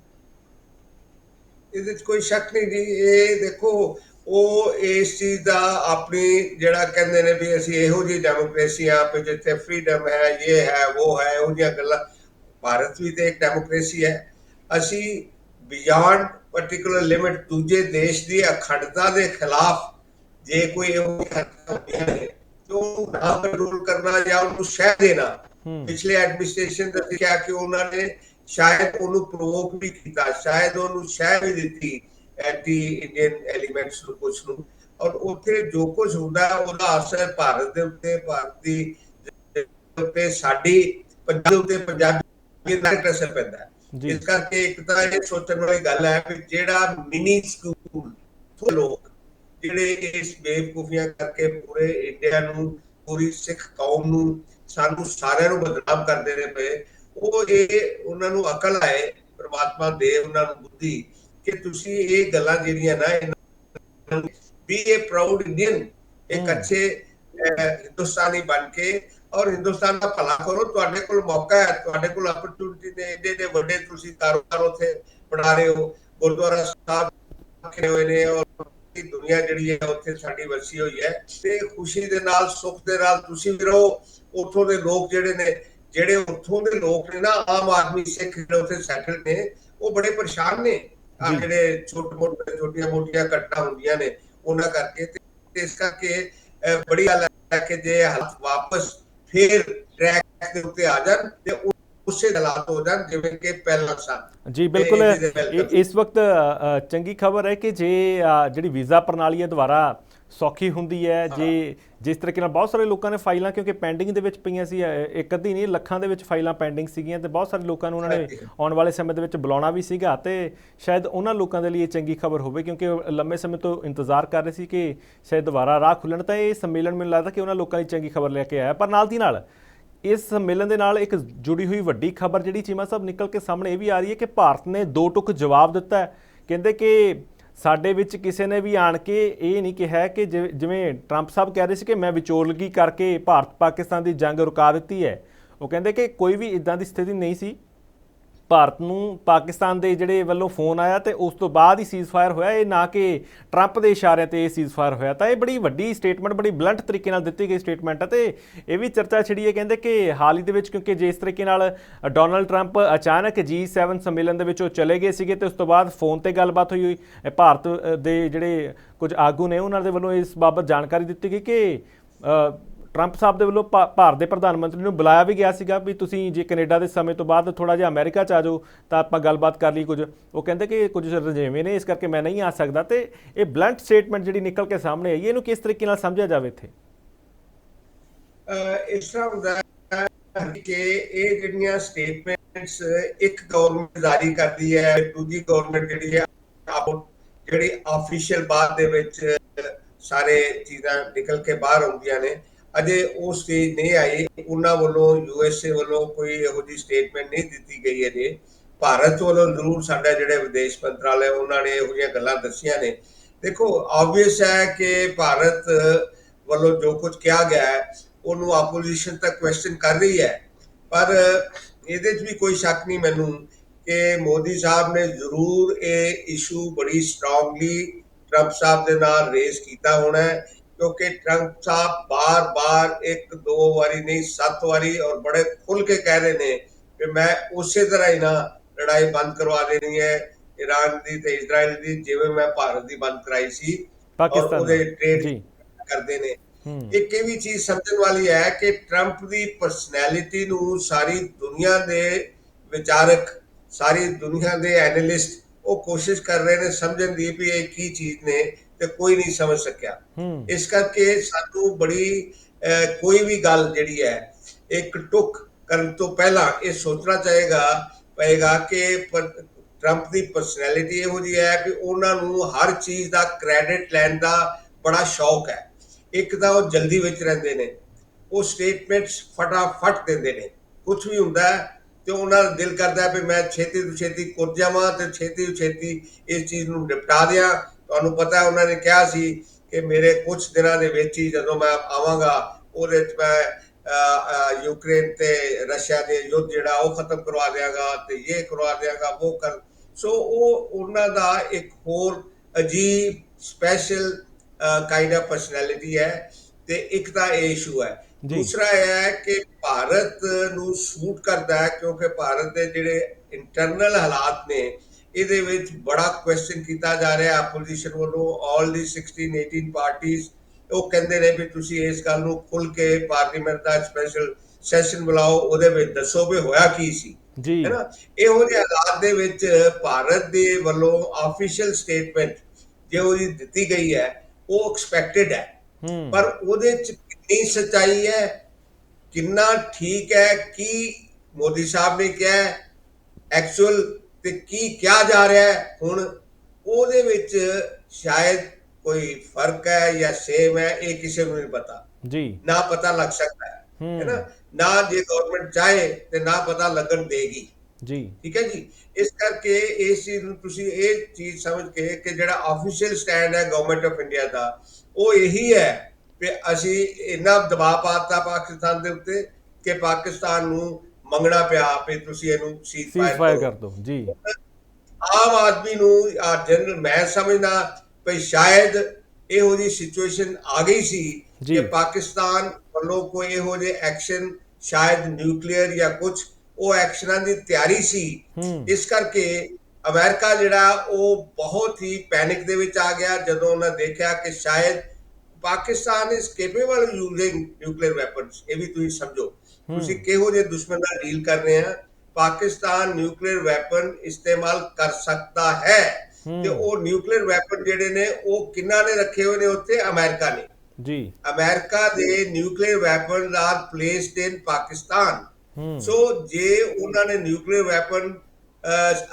ਇਹਦੇ ਵਿੱਚ ਕੋਈ ਸ਼ੱਕ ਨਹੀਂ ਜੀ, ਇਹ ਦੇਖੋ, ਉਹ ਇਸ ਚੀਜ਼ ਦਾ ਆਪਣੀ ਜਿਹੜਾ ਕਹਿੰਦੇ ਨੇ ਵੀ ਅਸੀਂ ਇਹੋ ਜਿਹੀ ਡੈਮੋਕ੍ਰੇਸੀ ਆ ਵੀ ਜਿੱਥੇ ਫ੍ਰੀडम ਹੈ, ਇਹ ਹੈ, ਉਹ ਹੈ ਉਹ ਜਿਹੀਆਂ ਗੱਲਾਂ। ਭਾਰਤ ਵੀ ਤੇ ਇੱਕ ਡੈਮੋਕ੍ਰੇਸੀ ਹੈ। ਅਸੀਂ ਬਿਯੋਂਡ ਪਾਰਟਿਕੂਲਰ ਲਿਮਿਟ ਦੂਜੇ ਦੇਸ਼ ਦੀ ਅਖੰਡਤਾ ਦੇ ਖਿਲਾਫ ਜੇ ਕੋਈ ਇਹੋ ਜਿਹੀ ਹਰਕਤਾਂ ਹੁੰਦੀਆਂ ਉਹਨੂੰ ਨਾ ਕੰਟਰੋਲ ਕਰਨਾ ਜਾਂ ਉਹਨੂੰ ਸ਼ਹਿ ਦੇਣਾ ਪਿਛਲੇ ਐਡਮਿਨਿਸਟ੍ਰੇਸ਼ਨ ਦਾ ਕਿਹਾ ਕਿ ਉਹਨਾਂ ਨੇ ਸ਼ਾਇਦ ਉਹਨੂੰ ਪ੍ਰੋਵੋਕ ਵੀ ਕੀਤਾ ਸ਼ਾਇਦ ਉਹਨੂੰ ਸ਼ਹਿ ਵੀ ਦਿੱਤੀ ਐਂਟੀ ਇੰਡੀਅਨ ਐਲੀਮੈਂਟਸ ਨੂੰ ਕੁਝ ਨੂੰ। ਔਰ ਉੱਥੇ ਜੋ ਕੁਝ ਹੁੰਦਾ ਉਹਦਾ ਅਸਰ ਭਾਰਤ ਦੇ ਉੱਤੇ ਭਾਰਤ ਦੀ ਉੱਤੇ ਸਾਡੀ ਪੰਜਾਬ ਦੇ ਉੱਤੇ ਪੰਜਾਬੀ ਦਾ ਅਸਰ ਪੈਂਦਾ ਹੈ। ਇਸ ਕਰਕੇ ਇੱਕ ਤਾਂ ਇਹ ਸੋਚਣ ਵਾਲੀ ਗੱਲ ਹੈ ਕਿ ਜਿਹੜਾ ਮਿਨੀ ਸਕੂਲ ਤੋਂ ਲੋਕ ਜਿਹੜੇ ਇਸ ਬੇਵਕੂਫੀਆਂ ਕਰਕੇ ਪੂਰੇ ਇੰਡੀਆ ਨੂੰ ਪੂਰੀ ਸਿੱਖ ਕੌਮ ਨੂੰ ਸਾਨੂੰ ਸਾਰਿਆਂ ਨੂੰ ਬਦਨਾਮ ਕਰਦੇ ਨੇ ਪਏ। ਉਹ ਇਹ ਉਹਨਾਂ ਨੂੰ ਅਕਲ ਆਏ ਪ੍ਰਮਾਤਮਾ ਦੇ ਉਹਨਾਂ ਨੂੰ ਬੁੱਧੀ ਕਿ ਤੁਸੀਂ ਇਹ ਗੱਲਾਂ ਜਿਹੜੀਆਂ ਨਾ ਇਹਨਾਂ ਬੀ ਏ ਪ੍ਰਾਊਡ ਇੰਡੀਅਨ ਇੱਕ। ਅੱਛੇ ਹਿੰਦੁਸਤਾਨੀ ਬਣ ਕੇ ਔਰ ਹਿੰਦੁਸਤਾਨ ਦਾ ਭਲਾ ਕਰੋ। ਤੁਹਾਡੇ ਕੋਲ ਮੌਕਾ ਹੈ ਤੁਹਾਡੇ ਕੋਲ ਅਪਰਚੂਨਿਟੀ ਨੇ ਏਡੇ ਏਡੇ ਵੱਡੇ ਤੁਸੀਂ ਕਾਰੋਬਾਰ ਉੱਥੇ ਬਣਾ ਰਹੇ ਹੋ। ਗੁਰਦੁਆਰਾ ਸਾਹਿਬ ਰੱਖੇ ਹੋਏ ਨੇ ਔਰ ਪੂਰੀ ਦੁਨੀਆ ਜਿਹੜੀ ਹੈ ਉੱਥੇ ਸਾਡੀ ਵਸੀ ਹੋਈ ਹੈ ਤੇ ਖੁਸ਼ੀ ਦੇ ਨਾਲ ਸੁੱਖ ਦੇ ਨਾਲ ਤੁਸੀਂ ਵੀ ਰਹੋ ਉੱਥੋਂ ਦੇ ਲੋਕ ਜਿਹੜੇ ਨੇ ਜਿਹੜੇ ਉੱਥੋਂ ਦੇ ਲੋਕ ਨੇ ਨਾ ਆਮ ਆਦਮੀ ਸਿੱਖ ਜਿਹੜੇ ਉੱਥੇ ਸੈਟਲ ਨੇ ਉਹ ਬੜੇ ਪਰੇਸ਼ਾਨ ਨੇ ਆ। ਜਿਹੜੇ ਛੋਟੇ ਮੋਟੇ ਛੋਟੀਆਂ ਮੋਟੀਆਂ ਘਟਨਾ ਹੁੰਦੀਆਂ ਨੇ ਉਹਨਾਂ ਕਰਕੇ ਤੇ ਇਸ ਕਰਕੇ ਬੜੀ ਗੱਲ ਹੈ ਕਿ ਜੇ ਹਾਲਾਤ ਵਾਪਸ ਫੇਰ ਟਰੈਕ ਦੇ ਉੱਤੇ ਆ ਜਾਣ ਤੇ ਉਸੇ ਹਾਲਾਤ ਹੋ ਜਾਣ ਜਿਵੇਂ ਕਿ ਪਹਿਲਾਂ ਸਨ ਜੀ ਬਿਲਕੁਲ। ਇਸ ਵਕਤ ਚੰਗੀ ਖਬਰ ਹੈ ਕਿ ਜੇ ਜਿਹੜੀ ਵੀਜ਼ਾ ਪ੍ਰਣਾਲੀ ਹੈ ਦੁਬਾਰਾ ਸੌਖੀ ਹੁੰਦੀ ਹੈ ਜੇ ਜਿਸ ਤਰੀਕੇ ਨਾਲ ਬਹੁਤ ਸਾਰੇ ਲੋਕਾਂ ਨੇ ਫਾਈਲਾਂ ਕਿਉਂਕਿ ਪੈਂਡਿੰਗ ਦੇ ਵਿੱਚ ਪਈਆਂ ਸੀ ਇੱਕ ਅੱਧੀ ਨਹੀਂ ਲੱਖਾਂ ਦੇ ਵਿੱਚ ਫਾਈਲਾਂ ਪੈਂਡਿੰਗ ਸੀਗੀਆਂ ਤੇ ਬਹੁਤ ਸਾਰੇ ਲੋਕਾਂ ਨੂੰ ਉਹਨਾਂ ਨੇ। ਆਉਣ ਵਾਲੇ ਸਮੇਂ ਦੇ ਵਿੱਚ ਬੁਲਾਉਣਾ ਵੀ ਸੀਗਾ ਤੇ ਸ਼ਾਇਦ ਉਹਨਾਂ ਲੋਕਾਂ ਦੇ ਲਈ ਇਹ ਚੰਗੀ ਖਬਰ ਹੋਵੇ ਕਿਉਂਕਿ ਲੰਮੇ ਸਮੇਂ ਤੋਂ ਇੰਤਜ਼ਾਰ ਕਰ ਰਹੇ ਸੀ ਕਿ ਸ਼ਾਇਦ ਦੁਬਾਰਾ ਰਾਹ ਖੁੱਲਣ ਤਾਂ ਇਹ ਸੰਮੇਲਨ ਮੈਨੂੰ ਲੱਗਦਾ ਕਿ ਉਹਨਾਂ ਲੋਕਾਂ ਲਈ ਚੰਗੀ ਖਬਰ ਲੈ ਕੇ ਆਇਆ ਪਰ ਨਾਲ ਦੀ ਨਾਲ ਇਸ ਸੰਮੇਲਨ ਦੇ ਨਾਲ ਇੱਕ ਜੁੜੀ ਹੋਈ ਵੱਡੀ ਖਬਰ ਜਿਹੜੀ ਚੀਮਾ ਸਾਹਿਬ ਨਿਕਲ ਕੇ ਸਾਹਮਣੇ ਇਹ ਵੀ ਆ ਰਹੀ ਹੈ ਕਿ ਭਾਰਤ ਨੇ ਦੋ ਟੁਕ ਜਵਾਬ ਦਿੱਤਾ ਹੈ। ਕਹਿੰਦੇ ਕਿ ਸਾਡੇ ਵਿੱਚ ਕਿਸੇ ਨੇ ਵੀ ਆਣ ਕੇ ਇਹ ਨਹੀਂ ਕਿਹਾ ਕਿ ਜਿ- ਜਿਵੇਂ ਟਰੰਪ ਸਾਹਿਬ ਕਹਿ ਰਹੇ ਸੀ ਕਿ ਮੈਂ ਵਿਚੋਲਗੀ ਕਰਕੇ ਭਾਰਤ ਪਾਕਿਸਤਾਨ ਦੀ ਜੰਗ ਰੁਕਾ ਦਿੱਤੀ ਹੈ। ਉਹ ਕਹਿੰਦੇ ਕਿ ਕੋਈ ਵੀ ਇਦਾਂ ਦੀ ਸਥਿਤੀ ਨਹੀਂ ਸੀ। ਭਾਰਤ ਨੂੰ ਪਾਕਿਸਤਾਨ ਦੇ ਜਿਹੜੇ ਵੱਲੋਂ ਫੋਨ ਆਇਆ ਤੇ ਉਸ ਤੋਂ ਬਾਅਦ ਹੀ ਸੀਜ਼ਫਾਇਰ ਹੋਇਆ। ਇਹ ਨਾ ਕਿ ਟਰੰਪ ਦੇ ਇਸ਼ਾਰਿਆਂ ਤੇ ਇਹ ਸੀਜ਼ਫਾਇਰ ਹੋਇਆ। ਤਾਂ ਇਹ ਬੜੀ ਵੱਡੀ ਸਟੇਟਮੈਂਟ ਬੜੀ ਬਲੰਟ ਤਰੀਕੇ ਨਾਲ ਦਿੱਤੀ ਗਈ ਸਟੇਟਮੈਂਟ ਹੈ ਤੇ ਇਹ ਵੀ ਚਰਚਾ ਛਿੜੀ ਹੈ। ਕਹਿੰਦੇ ਕਿ ਹਾਲ ਹੀ ਦੇ ਵਿੱਚ ਕਿਉਂਕਿ ਜਿਸ ਤਰੀਕੇ ਨਾਲ ਡੋਨਲਡ ਟਰੰਪ ਅਚਾਨਕ G7 ਸੰਮੇਲਨ ਦੇ ਵਿੱਚ ਉਹ ਚਲੇ ਗਏ ਸੀਗੇ ਤੇ ਉਸ ਤੋਂ ਬਾਅਦ ਫੋਨ ਤੇ ਗੱਲਬਾਤ ਹੋਈ ਹੋਈ। ਭਾਰਤ ਦੇ ਜਿਹੜੇ ਕੁਝ ਆਗੂ ਨੇ, ਉਹਨਾਂ ਦੇ ਵੱਲੋਂ ਇਸ ਬਾਬਤ ਜਾਣਕਾਰੀ ਦਿੱਤੀ ਗਈ ਕਿ ਟਰੰਪ ਸਾਹਿਬ ਦੇ ਵੱਲੋਂ ਭਾਰਤ ਦੇ ਪ੍ਰਧਾਨ ਮੰਤਰੀ ਨੂੰ ਬੁਲਾਇਆ ਵੀ ਗਿਆ ਸੀਗਾ ਵੀ ਤੁਸੀਂ ਜੇ ਕੈਨੇਡਾ ਦੇ ਸਮੇਂ ਤੋਂ ਬਾਅਦ ਥੋੜਾ ਜਿਹਾ ਅਮਰੀਕਾ ਚ ਆ ਜਾਓ, ਤਾਂ ਆਪਾਂ ਗੱਲਬਾਤ ਕਰ ਲਈ ਕੁਝ। ਉਹ ਕਹਿੰਦੇ ਕਿ ਕੁਝ ਰਜੇਵੇਂ ਨੇ, ਇਸ ਕਰਕੇ ਮੈਂ ਨਹੀਂ ਆ ਸਕਦਾ। ਤੇ ਇਹ ਬਲੰਟ ਸਟੇਟਮੈਂਟ ਜਿਹੜੀ ਨਿਕਲ ਕੇ ਸਾਹਮਣੇ ਆਈ ਇਹਨੂੰ ਕਿਸ ਤਰੀਕੇ ਨਾਲ ਸਮਝਿਆ ਜਾਵੇ ਇੱਥੇ? ਇਸ ਤਰ੍ਹਾਂ ਹੁੰਦਾ ਕਿ ਇਹ ਜਿਹੜੀਆਂ ਸਟੇਟਮੈਂਟਸ ਇੱਕ ਗਵਰਨਮੈਂਟ ਜਾਰੀ ਕਰਦੀ ਹੈ, ਦੂਜੀ ਗਵਰਨਮੈਂਟ ਜਿਹੜੀ ਹੈ ਜਿਹੜੀ ਆਫੀਸ਼ੀਅਲ ਬਾਅਦ ਦੇ ਵਿੱਚ ਸਾਰੇ ਚੀਜ਼ਾਂ ਨਿਕਲ ਕੇ ਬਾਹਰ ਆਉਂਦੀਆਂ ਨੇ। ਅਜੇ ਉਹ ਸਟੇਜ ਨਹੀਂ ਆਈ। ਉਹਨਾਂ ਵੱਲੋਂ ਯੂਐਸਏ ਵੱਲੋਂ ਕੋਈ ਇਹੋ ਜਿਹੀ ਸਟੇਟਮੈਂਟ ਨਹੀਂ ਦਿੱਤੀ ਗਈ ਅਜੇ। ਭਾਰਤ ਵੱਲੋਂ ਜ਼ਰੂਰ ਸਾਡੇ ਜਿਹੜੇ ਵਿਦੇਸ਼ ਮੰਤਰਾਲੇ ਉਹਨਾਂ ਨੇ ਇਹੋ ਜਿਹੀਆਂ ਗੱਲਾਂ ਦੱਸੀਆਂ ਨੇ। ਦੇਖੋ ਆਬਵੀਅਸ ਹੈ ਕਿ ਭਾਰਤ ਵੱਲੋਂ ਜੋ ਕੁਝ ਕਿਹਾ ਗਿਆ ਹੈ, ਉਹਨੂੰ ਆਪੋਜੀਸ਼ਨ ਤੱਕ ਕੁਐਸਚਨ ਕਰ ਰਹੀ ਹੈ। ਪਰ ਇਹਦੇ 'ਚ ਵੀ ਕੋਈ ਸ਼ੱਕ ਨਹੀਂ ਮੈਨੂੰ ਕਿ ਮੋਦੀ ਸਾਹਿਬ ਨੇ ਜ਼ਰੂਰ ਇਹ ਇਸ਼ੂ ਬੜੀ ਸਟਰੋਂਗਲੀ ਟਰੰਪ ਸਾਹਿਬ ਦੇ ਨਾਲ ਰੇਸ ਕੀਤਾ ਹੋਣਾ ਹੈ। ਕਿਉਂਕਿ ਟਰੰਪ ਸਾਹਿਬ ਬਾਰ-ਬਾਰ ਇੱਕ ਦੋ ਵਾਰੀ ਨਹੀਂ ਸੱਤ ਵਾਰੀ ਔਰ ਬੜੇ ਖੁੱਲ ਕੇ ਕਹਿ ਰਹੇ ਨੇ ਕਿ ਮੈਂ ਉਸੇ ਤਰ੍ਹਾਂ ਹੀ ਨਾ ਲੜਾਈ ਬੰਦ ਕਰਵਾ ਦੇਣੀ ਹੈ ਈਰਾਨ ਦੀ ਤੇ ਇਜ਼ਰਾਈਲ ਦੀ ਜਿਵੇਂ ਮੈਂ ਭਾਰਤ ਦੀ ਬੰਦ ਕਰਾਈ ਸੀ ਪਾਕਿਸਤਾਨ ਉਹਦੇ। ਟ੍ਰੇਡ ਕਰਦੇ ਨੇ ਇੱਕ ਇਹ ਵੀ ਚੀਜ਼ ਸਮਝਣ ਵਾਲੀ ਹੈ ਕਿ ਟਰੰਪ ਦੀ ਪਰਸਨੈਲਿਟੀ ਨੂੰ ਸਾਰੀ ਦੁਨੀਆ ਦੇ ਵਿਚਾਰਕ ਸਾਰੀ ਦੁਨੀਆ ਦੇ ਐਨਾਲਿਸਟ ਉਹ ਕੋਸ਼ਿਸ਼ ਕਰ ਰਹੇ ਨੇ ਸਮਝਣ ਦੀ ਵੀ ਇਹ ਕੀ ਚੀਜ਼ ਨੇ ਤੇ ਕੋਈ ਨਹੀਂ ਸਮਝ ਸਕਿਆ। ਇਸ ਕਰਕੇ ਸਾਨੂੰ ਬੜੀ ਕੋਈ ਵੀ ਗੱਲ ਜਿਹੜੀ ਹੈ ਇੱਕ ਟੁਕ ਕਰਨ ਤੋਂ ਪਹਿਲਾਂ ਇਹ ਸੋਚਣਾ ਚਾਹੇਗਾ ਪਏਗਾ ਕਿ ਟਰੰਪ ਦੀ ਪਰਸਨੈਲਿਟੀ ਇਹੋ ਜਿਹੀ ਹੈ ਕਿ ਉਹਨਾਂ ਨੂੰ ਹਰ ਚੀਜ਼ ਦਾ ਕ੍ਰੈਡਿਟ ਲੈਣ ਦਾ ਬੜਾ ਸ਼ੌਕ ਹੈ। ਇੱਕ ਤਾਂ ਉਹ ਜਲਦੀ ਵਿੱਚ ਰਹਿੰਦੇ ਨੇ। ਉਹ ਸਟੇਟਮੈਂਟਸ ਫਟਾਫਟ ਦਿੰਦੇ ਨੇ। ਕੁਝ ਵੀ ਹੁੰਦਾ ਤੇ ਉਹਨਾਂ ਦਾ ਦਿਲ ਕਰਦਾ ਹੈ ਵੀ ਮੈਂ ਛੇਤੀ ਤੋਂ ਛੇਤੀ ਕੁਰ ਜਾਵਾਂ ਤੇ ਛੇਤੀ ਤੋਂ ਛੇਤੀ ਇਸ ਚੀਜ਼ ਨੂੰ ਨਿਪਟਾ ਦਿਆਂ। ਤੁਹਾਨੂੰ ਪਤਾ ਹੈ ਉਹਨਾਂ ਨੇ ਕਿਹਾ ਸੀ ਕਿ ਮੇਰੇ ਕੁਝ ਦਿਨਾਂ ਦੇ ਵਿੱਚ ਹੀ ਜਦੋਂ ਮੈਂ ਆਵਾਂਗਾ ਉਹਦੇ ਵਿੱਚ ਮੈਂ ਯੂਕਰੇਨ ਤੇ ਰਸ਼ੀਆ ਦੇ ਯੁੱਧ ਜਿਹੜਾ ਉਹ ਖਤਮ ਕਰਵਾ ਦਿਆਂਗਾ ਤੇ ਇਹ ਕਰਵਾ ਦਿਆਂਗਾ ਉਹ ਕਰ ਸੋ ਉਹ ਉਹਨਾਂ ਦਾ ਇੱਕ ਹੋਰ ਅਜੀਬ ਸਪੈਸ਼ਲ ਕਾਈਂਡ ਆਫ ਪਰਸਨੈਲਿਟੀ ਹੈ ਤੇ ਇੱਕ ਤਾਂ ਇਹ ਇਸ਼ੂ ਹੈ। ਦੂਸਰਾ ਇਹ ਹੈ ਕਿ ਭਾਰਤ ਨੂੰ ਸੂਟ ਕਰਦਾ ਹੈ ਕਿਉਂਕਿ ਭਾਰਤ ਦੇ ਜਿਹੜੇ ਇੰਟਰਨਲ ਹਾਲਾਤ ਨੇ ਇਹਦੇ ਵਿੱਚ ਬੜਾ ਕੁਐਸਚਨ ਕੀਤਾ ਜਾ ਰਿਹਾ ਆਪੋਜੀਸ਼ਨ ਵੱਲੋਂ ਆਲ ਦੀ 16 18 ਪਾਰਟੀਆਂ ਉਹ ਕਹਿੰਦੇ ਨੇ ਵੀ ਤੁਸੀਂ ਇਸ ਗੱਲ ਨੂੰ ਖੁੱਲ ਕੇ ਪਾਰਲੀਮੈਂਟ ਦਾ ਸਪੈਸ਼ਲ ਸੈਸ਼ਨ ਬੁਲਾਓ ਉਹਦੇ ਵਿੱਚ ਦੱਸੋ ਵੀ ਹੋਇਆ ਕੀ ਸੀ। ਜੀ। ਹੈ ਨਾ? ਇਹੋ ਜਿਹੇ ਹਾਲਾਤ ਦੇ ਵਿੱਚ ਭਾਰਤ ਦੇ ਵੱਲੋਂ ਆਫੀਸ਼ੀਅਲ ਸਟੇਟਮੈਂਟ ਜੋ ਉਹਦੀ ਦਿੱਤੀ ਗਈ ਹੈ ਉਹ ਐਕਸਪੈਕਟਡ ਹੈ। ਹੂੰ। ਪਰ ਉਹਦੇ ਚ ਕਿੰਨੀ ਸਚਾਈ ਹੈ ਕਿੰਨਾ ਠੀਕ ਹੈ ਕੀ ਮੋਦੀ ਸਾਹਿਬ ਨੇ ਕਿਹਾ ਐਕਚੁਅਲ ਤੇ ਕੀ ਕਿਹਾ ਜਾ ਰਿਹਾ ਹੈ? ਹੁਣ ਉਹਦੇ ਵਿੱਚ ਸ਼ਾਇਦ ਕੋਈ ਫ਼ਰਕ ਹੈ ਜਾਂ ਸੇਮ ਹੈ ਇਹ ਕਿਸੇ ਨੂੰ ਨਹੀਂ ਪਤਾ। ਜੀ। ਨਾ ਪਤਾ ਲੱਗ ਸਕਦਾ ਹੈ। ਹੂੰ। ਹੈ ਨਾ? ਨਾ ਜੇ ਗਵਰਨਮੈਂਟ ਚਾਹੇ ਤੇ ਨਾ ਪਤਾ ਲੱਗਣ ਦੇਗੀ। ਜੀ। ਠੀਕ ਹੈ ਜੀ? ਇਸ ਕਰਕੇ ਇਸ ਚੀਜ਼ ਨੂੰ ਤੁਸੀਂ ਇਹ ਚੀਜ਼ ਸਮਝ ਕੇ ਕਿ ਜਿਹੜਾ ਆਫੀਸ਼ੀਅਲ ਸਟੈਂਡ ਹੈ ਗਵਰਨਮੈਂਟ ਆਫ ਇੰਡੀਆ ਦਾ ਉਹ ਇਹੀ ਹੈ ਕਿ ਅਸੀਂ ਇੰਨਾ ਦਬਾਅ ਪਾਤਾ ਪਾਕਿਸਤਾਨ ਦੇ ਉੱਤੇ ਕਿ ਪਾਕਿਸਤਾਨ ਨੂੰ ਮੰਗਣਾ ਪਿਆ ਕਿ ਤੁਸੀਂ ਇਹਨੂੰ ਸੀਜ਼ ਸੀਜ਼ ਫਾਇਰ ਕਰ। ਦਿਓ ਜੀ। ਆਮ ਆਦਮੀ ਨੂੰ ਜਨਰਲ ਮੈਂ ਸਮਝਦਾ ਵੀ ਸ਼ਾਇਦ ਇਹੋ ਜਿਹੀ ਸਿਚੁਏਸ਼ਨ ਆ ਗਈ ਸੀ ਜੀ। ਕਿ ਪਾਕਿਸਤਾਨ ਵੱਲੋਂ ਕੋਈ ਇਹੋ ਜਿਹੇ ਐਕਸ਼ਨ ਸ਼ਾਇਦ ਨਿਊਕਲੀਅਰ ਜਾਂ ਕੁਝ ਉਹ ਐਕਸ਼ਨਾਂ ਦੀ ਤਿਆਰੀ ਸੀ। ਇਸ ਕਰਕੇ ਅਮਰੀਕਾ ਜਿਹੜਾ ਉਹ ਬਹੁਤ ਹੀ ਪੈਨਿਕ ਦੇ ਵਿੱਚ ਆ ਗਿਆ ਜਦੋਂ ਉਹਨਾਂ ਦੇਖਿਆ ਕਿ ਸ਼ਾਇਦ ਪਾਕਿਸਤਾਨ ਇਸ ਕੈਪੇਬਲ ਯੂਜ਼ਿੰਗ ਨਿਊਕਲੀਅਰ ਵੈਪਨਸ ਇਹ ਵੀ ਤੁਸੀਂ ਸਮਝੋ। ਤੁਸੀਂ ਕਿਹੋ ਜਿਹੇ ਦੁਸ਼ਮਣ ਨਾਲ ਡੀਲ ਕਰ ਰਹੇ ਆ? ਪਾਕਿਸਤਾਨ ਨਿਊਕਲੀਅਰ ਵੈਪਨ ਇਸਤੇਮਾਲ ਕਰ ਸਕਦਾ ਹੈ। ਤੇ ਉਹ ਨਿਊਕਲੀਅਰ ਵੈਪਨ ਜਿਹੜੇ ਨੇ ਉਹ ਕਿੰਨਾ ਨੇ ਰੱਖੇ ਹੋਏ ਨੇ ਉੱਥੇ? ਅਮਰੀਕਾ ਨੇ। ਜੀ। ਅਮਰੀਕਾ ਦੇ nuclear weapons are placed in Pakistan. So ਜੇ ਉਹਨਾਂ ਨੇ ਨਿਊਕਲੀਅਰ ਵੈਪਨ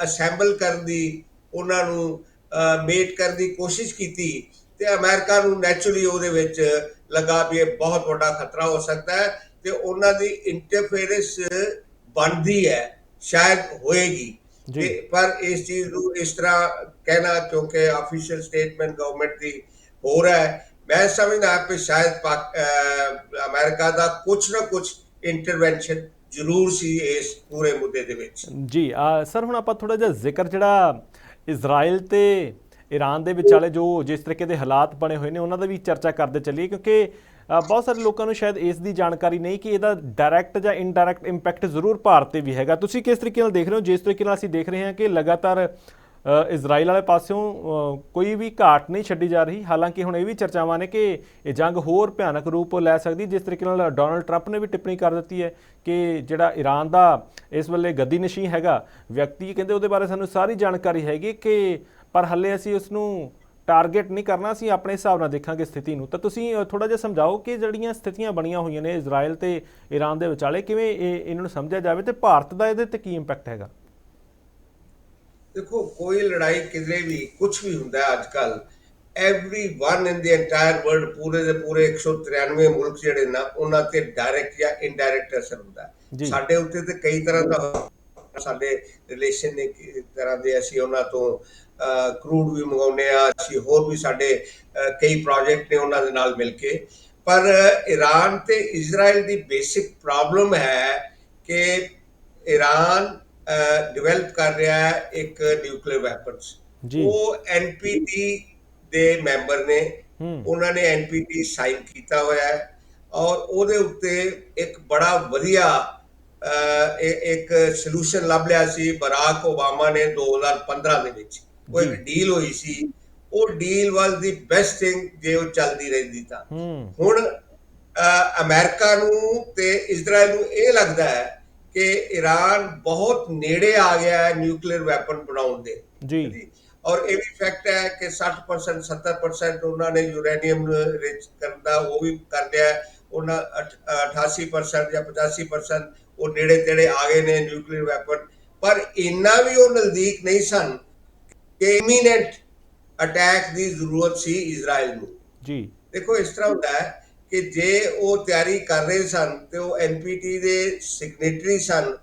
ਅਸੈਂਬਲ ਕਰਨ ਦੀ ਉਹਨਾਂ ਨੂੰ ਮੇਟ ਕਰਨ ਦੀ ਕੋਸ਼ਿਸ਼ ਕੀਤੀ ਤੇ ਅਮਰੀਕਾ ਨੂੰ ਨੈਚੁਰਲੀ ਉਹਦੇ ਵਿੱਚ ਲੱਗਾ ਵੀ ਇਹ ਬਹੁਤ ਵੱਡਾ ਖਤਰਾ ਹੋ ਸਕਦਾ ਹੈ। ਤੇ ਉਹਨਾਂ ਦੀ ਇੰਟਰਫੇਰੈਂਸ ਬਣਦੀ ਹੈ ਸ਼ਾਇਦ ਹੋਏਗੀ ਜੀ। ਪਰ ਇਸ ਚੀਜ਼ ਨੂੰ ਇਸ ਤਰ੍ਹਾਂ ਕਹਿਣਾ ਕਿਉਂਕਿ ਆਫੀਸ਼ੀਅਲ ਸਟੇਟਮੈਂਟ ਗਵਰਨਮੈਂਟ ਦੀ ਹੋ ਰਿਹਾ ਹੈ ਮੈਂ ਸਮਝਦਾ ਕਿ ਸ਼ਾਇਦ ਅਮਰੀਕਾ ਦਾ ਕੁਝ ਨਾ ਕੁਝ ਇੰਟਰਵੈਂਸ਼ਨ ਜ਼ਰੂਰ ਸੀ ਇਸ ਪੂਰੇ ਮੁੱਦੇ ਦੇ ਵਿੱਚ ਜੀ ਸਰ ਹੁਣ ਆਪਾਂ ਥੋੜਾ ਜਿਹਾ ਜ਼ਿਕਰ ਜਿਹੜਾ ਇਜ਼ਰਾਈਲ ਤੇ ਈਰਾਨ ਦੇ ਵਿਚਾਲੇ ਜੋ ਜਿਸ ਤਰੀਕੇ ਦੇ ਹਾਲਾਤ ਬਣੇ ਹੋਏ ਨੇ ਉਹਨਾਂ ਦਾ ਵੀ ਚਰਚਾ ਕਰਦੇ ਚੱਲੀਏ ਕਿਉਂਕਿ ਬਹੁਤ ਸਾਰੇ ਲੋਕਾਂ ਨੂੰ ਸ਼ਾਇਦ ਇਸ ਦੀ ਜਾਣਕਾਰੀ ਨਹੀਂ ਕਿ ਇਹਦਾ ਡਾਇਰੈਕਟ ਜਾਂ ਇਨਡਾਇਰੈਕਟ ਇੰਪੈਕਟ ਜ਼ਰੂਰ ਭਾਰਤ ਤੇ ਵੀ ਹੈਗਾ। ਤੁਸੀਂ ਕਿਸ ਤਰੀਕੇ ਨਾਲ ਦੇਖ ਰਹੇ ਹੋ? ਜਿਸ ਤਰੀਕੇ ਨਾਲ ਅਸੀਂ ਦੇਖ ਰਹੇ ਹਾਂ ਕਿ ਲਗਾਤਾਰ ਇਜ਼ਰਾਈਲ ਵਾਲੇ ਪਾਸਿਓਂ ਕੋਈ ਵੀ ਘਾਟ ਨਹੀਂ ਛੱਡੀ ਜਾ ਰਹੀ। ਹਾਲਾਂਕਿ ਹੁਣ ਇਹ ਵੀ ਚਰਚਾਵਾਂ ਨੇ ਕਿ ਇਹ ਜੰਗ ਹੋਰ ਭਿਆਨਕ ਰੂਪ ਲੈ ਸਕਦੀ, ਜਿਸ ਤਰੀਕੇ ਨਾਲ ਡੋਨਲਡ ਟਰੰਪ ਨੇ ਵੀ ਟਿੱਪਣੀ ਕਰ ਦਿੱਤੀ ਹੈ ਕਿ ਜਿਹੜਾ ਈਰਾਨ ਦਾ ਇਸ ਵੇਲੇ ਗੱਦੀ ਨਸ਼ੀ ਹੈਗਾ, ਵਿਅਕਤੀ ਕਹਿੰਦੇ ਉਹਦੇ ਬਾਰੇ ਸਾਨੂੰ ਸਾਰੀ ਜਾਣਕਾਰੀ ਹੈਗੀ ਕਿ ਪਰ ਹੱਲੇ ਅਸੀਂ ਉਸ ਨੂੰ ਟਾਰਗੇਟ ਨਹੀਂ ਕਰਨਾ ਅਸੀਂ ਆਪਣੇ ਹਿਸਾਬ ਨਾਲ ਦੇਖਾਂਗੇ ਸਥਿਤੀ ਨੂੰ। ਤਾਂ ਤੁਸੀਂ ਥੋੜਾ ਜਿਹਾ ਸਮਝਾਓ ਕਿ ਜਿਹੜੀਆਂ ਸਥਿਤੀਆਂ ਬਣੀਆਂ ਹੋਈਆਂ ਨੇ ਇਜ਼ਰਾਈਲ ਤੇ ਈਰਾਨ ਦੇ ਵਿਚਾਲੇ ਕਿਵੇਂ ਇਹ ਇਹਨਾਂ ਨੂੰ ਸਮਝਿਆ ਜਾਵੇ ਤੇ ਭਾਰਤ ਦਾ ਇਹਦੇ ਤੇ ਕੀ ਇੰਪੈਕਟ ਹੈਗਾ? ਦੇਖੋ ਕੋਈ ਲੜਾਈ ਕਿਧਰੇ ਵੀ ਕੁਝ ਵੀ ਹੁੰਦਾ ਹੈ ਅੱਜ ਕੱਲ everyone in the entire world ਪੂਰੇ ਦੇ ਪੂਰੇ 193 ਮੁਲਕ ਜਿਹੜੇ ਨਾ ਉਹਨਾਂ ਤੇ ਡਾਇਰੈਕਟ ਜਾਂ ਇਨਡਾਇਰੈਕਟ ਅਸਰ ਹੁੰਦਾ। ਸਾਡੇ ਉੱਤੇ ਤੇ ਕਈ ਤਰ੍ਹਾਂ ਦਾ ਸਾਡੇ ਰਿਲੇਸ਼ਨ ਨੇ ਕਿ ਤਰ੍ਹਾਂ ਦੇ ਅਸੀਂ ਉਹਨਾਂ ਤੋਂ ਕਰੂਡ ਵੀ ਮੰਗਾਉਂਦੇ ਆ ਅਸੀਂ ਹੋਰ ਵੀ ਸਾਡੇ ਕਈ ਪ੍ਰੋਜੈਕਟ ਨੇ ਉਹਨਾਂ ਦੇ ਨਾਲ ਮਿਲ ਕੇ ਪਰ ਈਰਾਨ ਤੇ ਇਜ਼ਰਾਈਲ ਦੀ ਬੇਸਿਕ ਪ੍ਰੋਬਲਮ ਹੈ ਕਿ ਈਰਾਨ ਡਿਵੈਲਪ ਕਰ ਰਿਹਾ ਹੈ ਇੱਕ ਨਿਊਕਲੀਅਰ ਵੈਪਨਸ। ਉਹ ਐਨਪੀਟੀ ਦੇ ਮੈਂਬਰ ਨੇ। ਉਹਨਾਂ ਨੇ ਐਨਪੀਟੀ ਸਾਈਨ ਕੀਤਾ ਹੋਇਆ ਹੈ ਔਰ ਉਹਦੇ ਉੱਤੇ ਇੱਕ ਬੜਾ ਵਧੀਆ ਇੱਕ ਸੋਲੂਸ਼ਨ ਲੱਭ ਲਿਆ ਸੀ ਬਰਾਕ ਓਬਾਮਾ ਨੇ 2015 ਦੇ ਵਿੱਚ ਉਹ ਇੱਕ। ਡੀਲ ਹੋਈ ਸੀ ਉਹ deal was the best thing ਜੇ ਉਹ ਚੱਲਦੀ ਰਹਿੰਦੀ ਤਾਂ ਹੁਣ ਅਮਰੀਕਾ ਨੂੰ ਤੇ ਇਜ਼ਰਾਈਲ ਨੂੰ ਇਹ ਲੱਗਦਾ ਹੈ ਕਿ ਈਰਾਨ ਬਹੁਤ ਨੇੜੇ ਆ ਗਿਆ ਹੈ ਨਿਊਕਲੀਅਰ ਵੈਪਨ ਬਣਾਉਣ ਦੇ ਜੀ। ਔਰ ਇਹ ਵੀ ਫੈਕਟ ਹੈ ਕਿ 60% 70% ਉਹਨਾਂ ਨੇ ਯੂਰੇਨੀਅਮ ਰਿਚ ਕਰਨ ਦਾ ਉਹ ਵੀ ਕਰ ਲਿਆ ਹੈ। ਉਹਨਾਂ ਅਠ- 88% ਜਾਂ 85% ਉਹ ਨੇੜੇ ਤੇੜੇ ਆ ਗਏ ਨੇ ਨਿਊਕਲੀਅਰ ਵੈਪਨ ਪਰ ਇੰਨਾ ਵੀ ਉਹ ਨਜ਼ਦੀਕ ਨਹੀਂ ਸਨ ਕਿ ਇਮੀਨੈਂਟ ਅਟੈਕ ਦੀ ਜ਼ਰੂਰਤ ਸੀ ਇਜ਼ਰਾਈਲ ਨੂੰ। ਜੀ। ਦੇਖੋ ਇਸ ਤਰ੍ਹਾਂ ਹੁੰਦਾ ਹੈ ਕਿ ਜੇ ਉਹ ਤਿਆਰੀ ਕਰ ਰਹੇ ਸਨ ਤੇ ਉਹ ਐਨਪੀਟੀ ਦੇ ਸਿਗਨੇਟਰੀ ਸਨ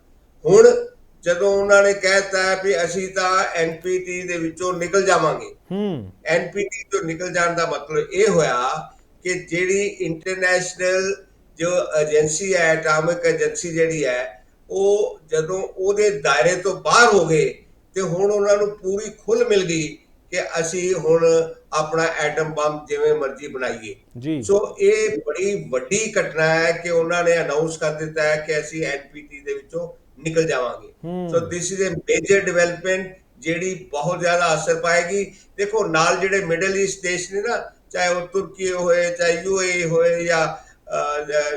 ਹੁਣ ਜਦੋਂ ਉਹਨਾਂ ਨੇ ਕਹਿਤਾ ਵੀ ਅਸੀਂ ਤਾਂ ਐਨਪੀਟੀ ਦੇ ਵਿੱਚੋਂ ਨਿਕਲ ਜਾਵਾਂਗੇ। ਹੂੰ। ਐਨਪੀਟੀ ਤੋਂ ਨਿਕਲ ਜਾਣ ਦਾ ਮਤਲਬ ਇਹ ਹੋਇਆ ਕਿ ਜਿਹੜੀ ਇੰਟਰਨੈਸ਼ਨਲ ਜੋ ਏਜੰਸੀ ਹੈ ਐਟਮਿਕ ਏਜੰਸੀ ਜਿਹੜੀ ਹੈ ਉਹ ਜਦੋਂ ਉਹਦੇ ਦਾਇਰੇ ਤੋਂ ਬਾਹਰ ਹੋ ਗਏ ਤੇ ਹੁਣ ਉਹਨਾਂ ਨੂੰ ਪੂਰੀ ਖੁੱਲ ਮਿਲ ਗਈ ਕਿ ਅਸੀਂ ਹੁਣ ਆਪਣਾ ਐਟਮ ਬੰਬ ਜਿਵੇਂ ਮਰਜ਼ੀ ਬਣਾਈਏ। ਸੋ ਇਹ ਬੜੀ ਵੱਡੀ ਘਟਨਾ ਹੈ ਕਿ ਉਹਨਾਂ ਨੇ ਅਨਾਉਂਸ ਕਰ ਦਿੱਤਾ ਹੈ ਕਿ ਅਸੀਂ ਐਨਪੀਟੀ ਦੇ ਵਿੱਚੋਂ ਨਿਕਲ ਜਾਵਾਂਗੇ। So this is a major development ਜਿਹੜੀ ਬਹੁਤ ਜ਼ਿਆਦਾ ਅਸਰ ਪਾਏਗੀ। ਦੇਖੋ ਨਾਲ ਜਿਹੜੇ ਮਿਡਲ ਈਸਟ ਦੇਸ਼ ਨੇ ਨਾ ਚਾਹੇ ਉਹ ਤੁਰਕੀ ਹੋਏ ਚਾਹੇ ਯੂਏਈ ਹੋਏ ਜਾਂ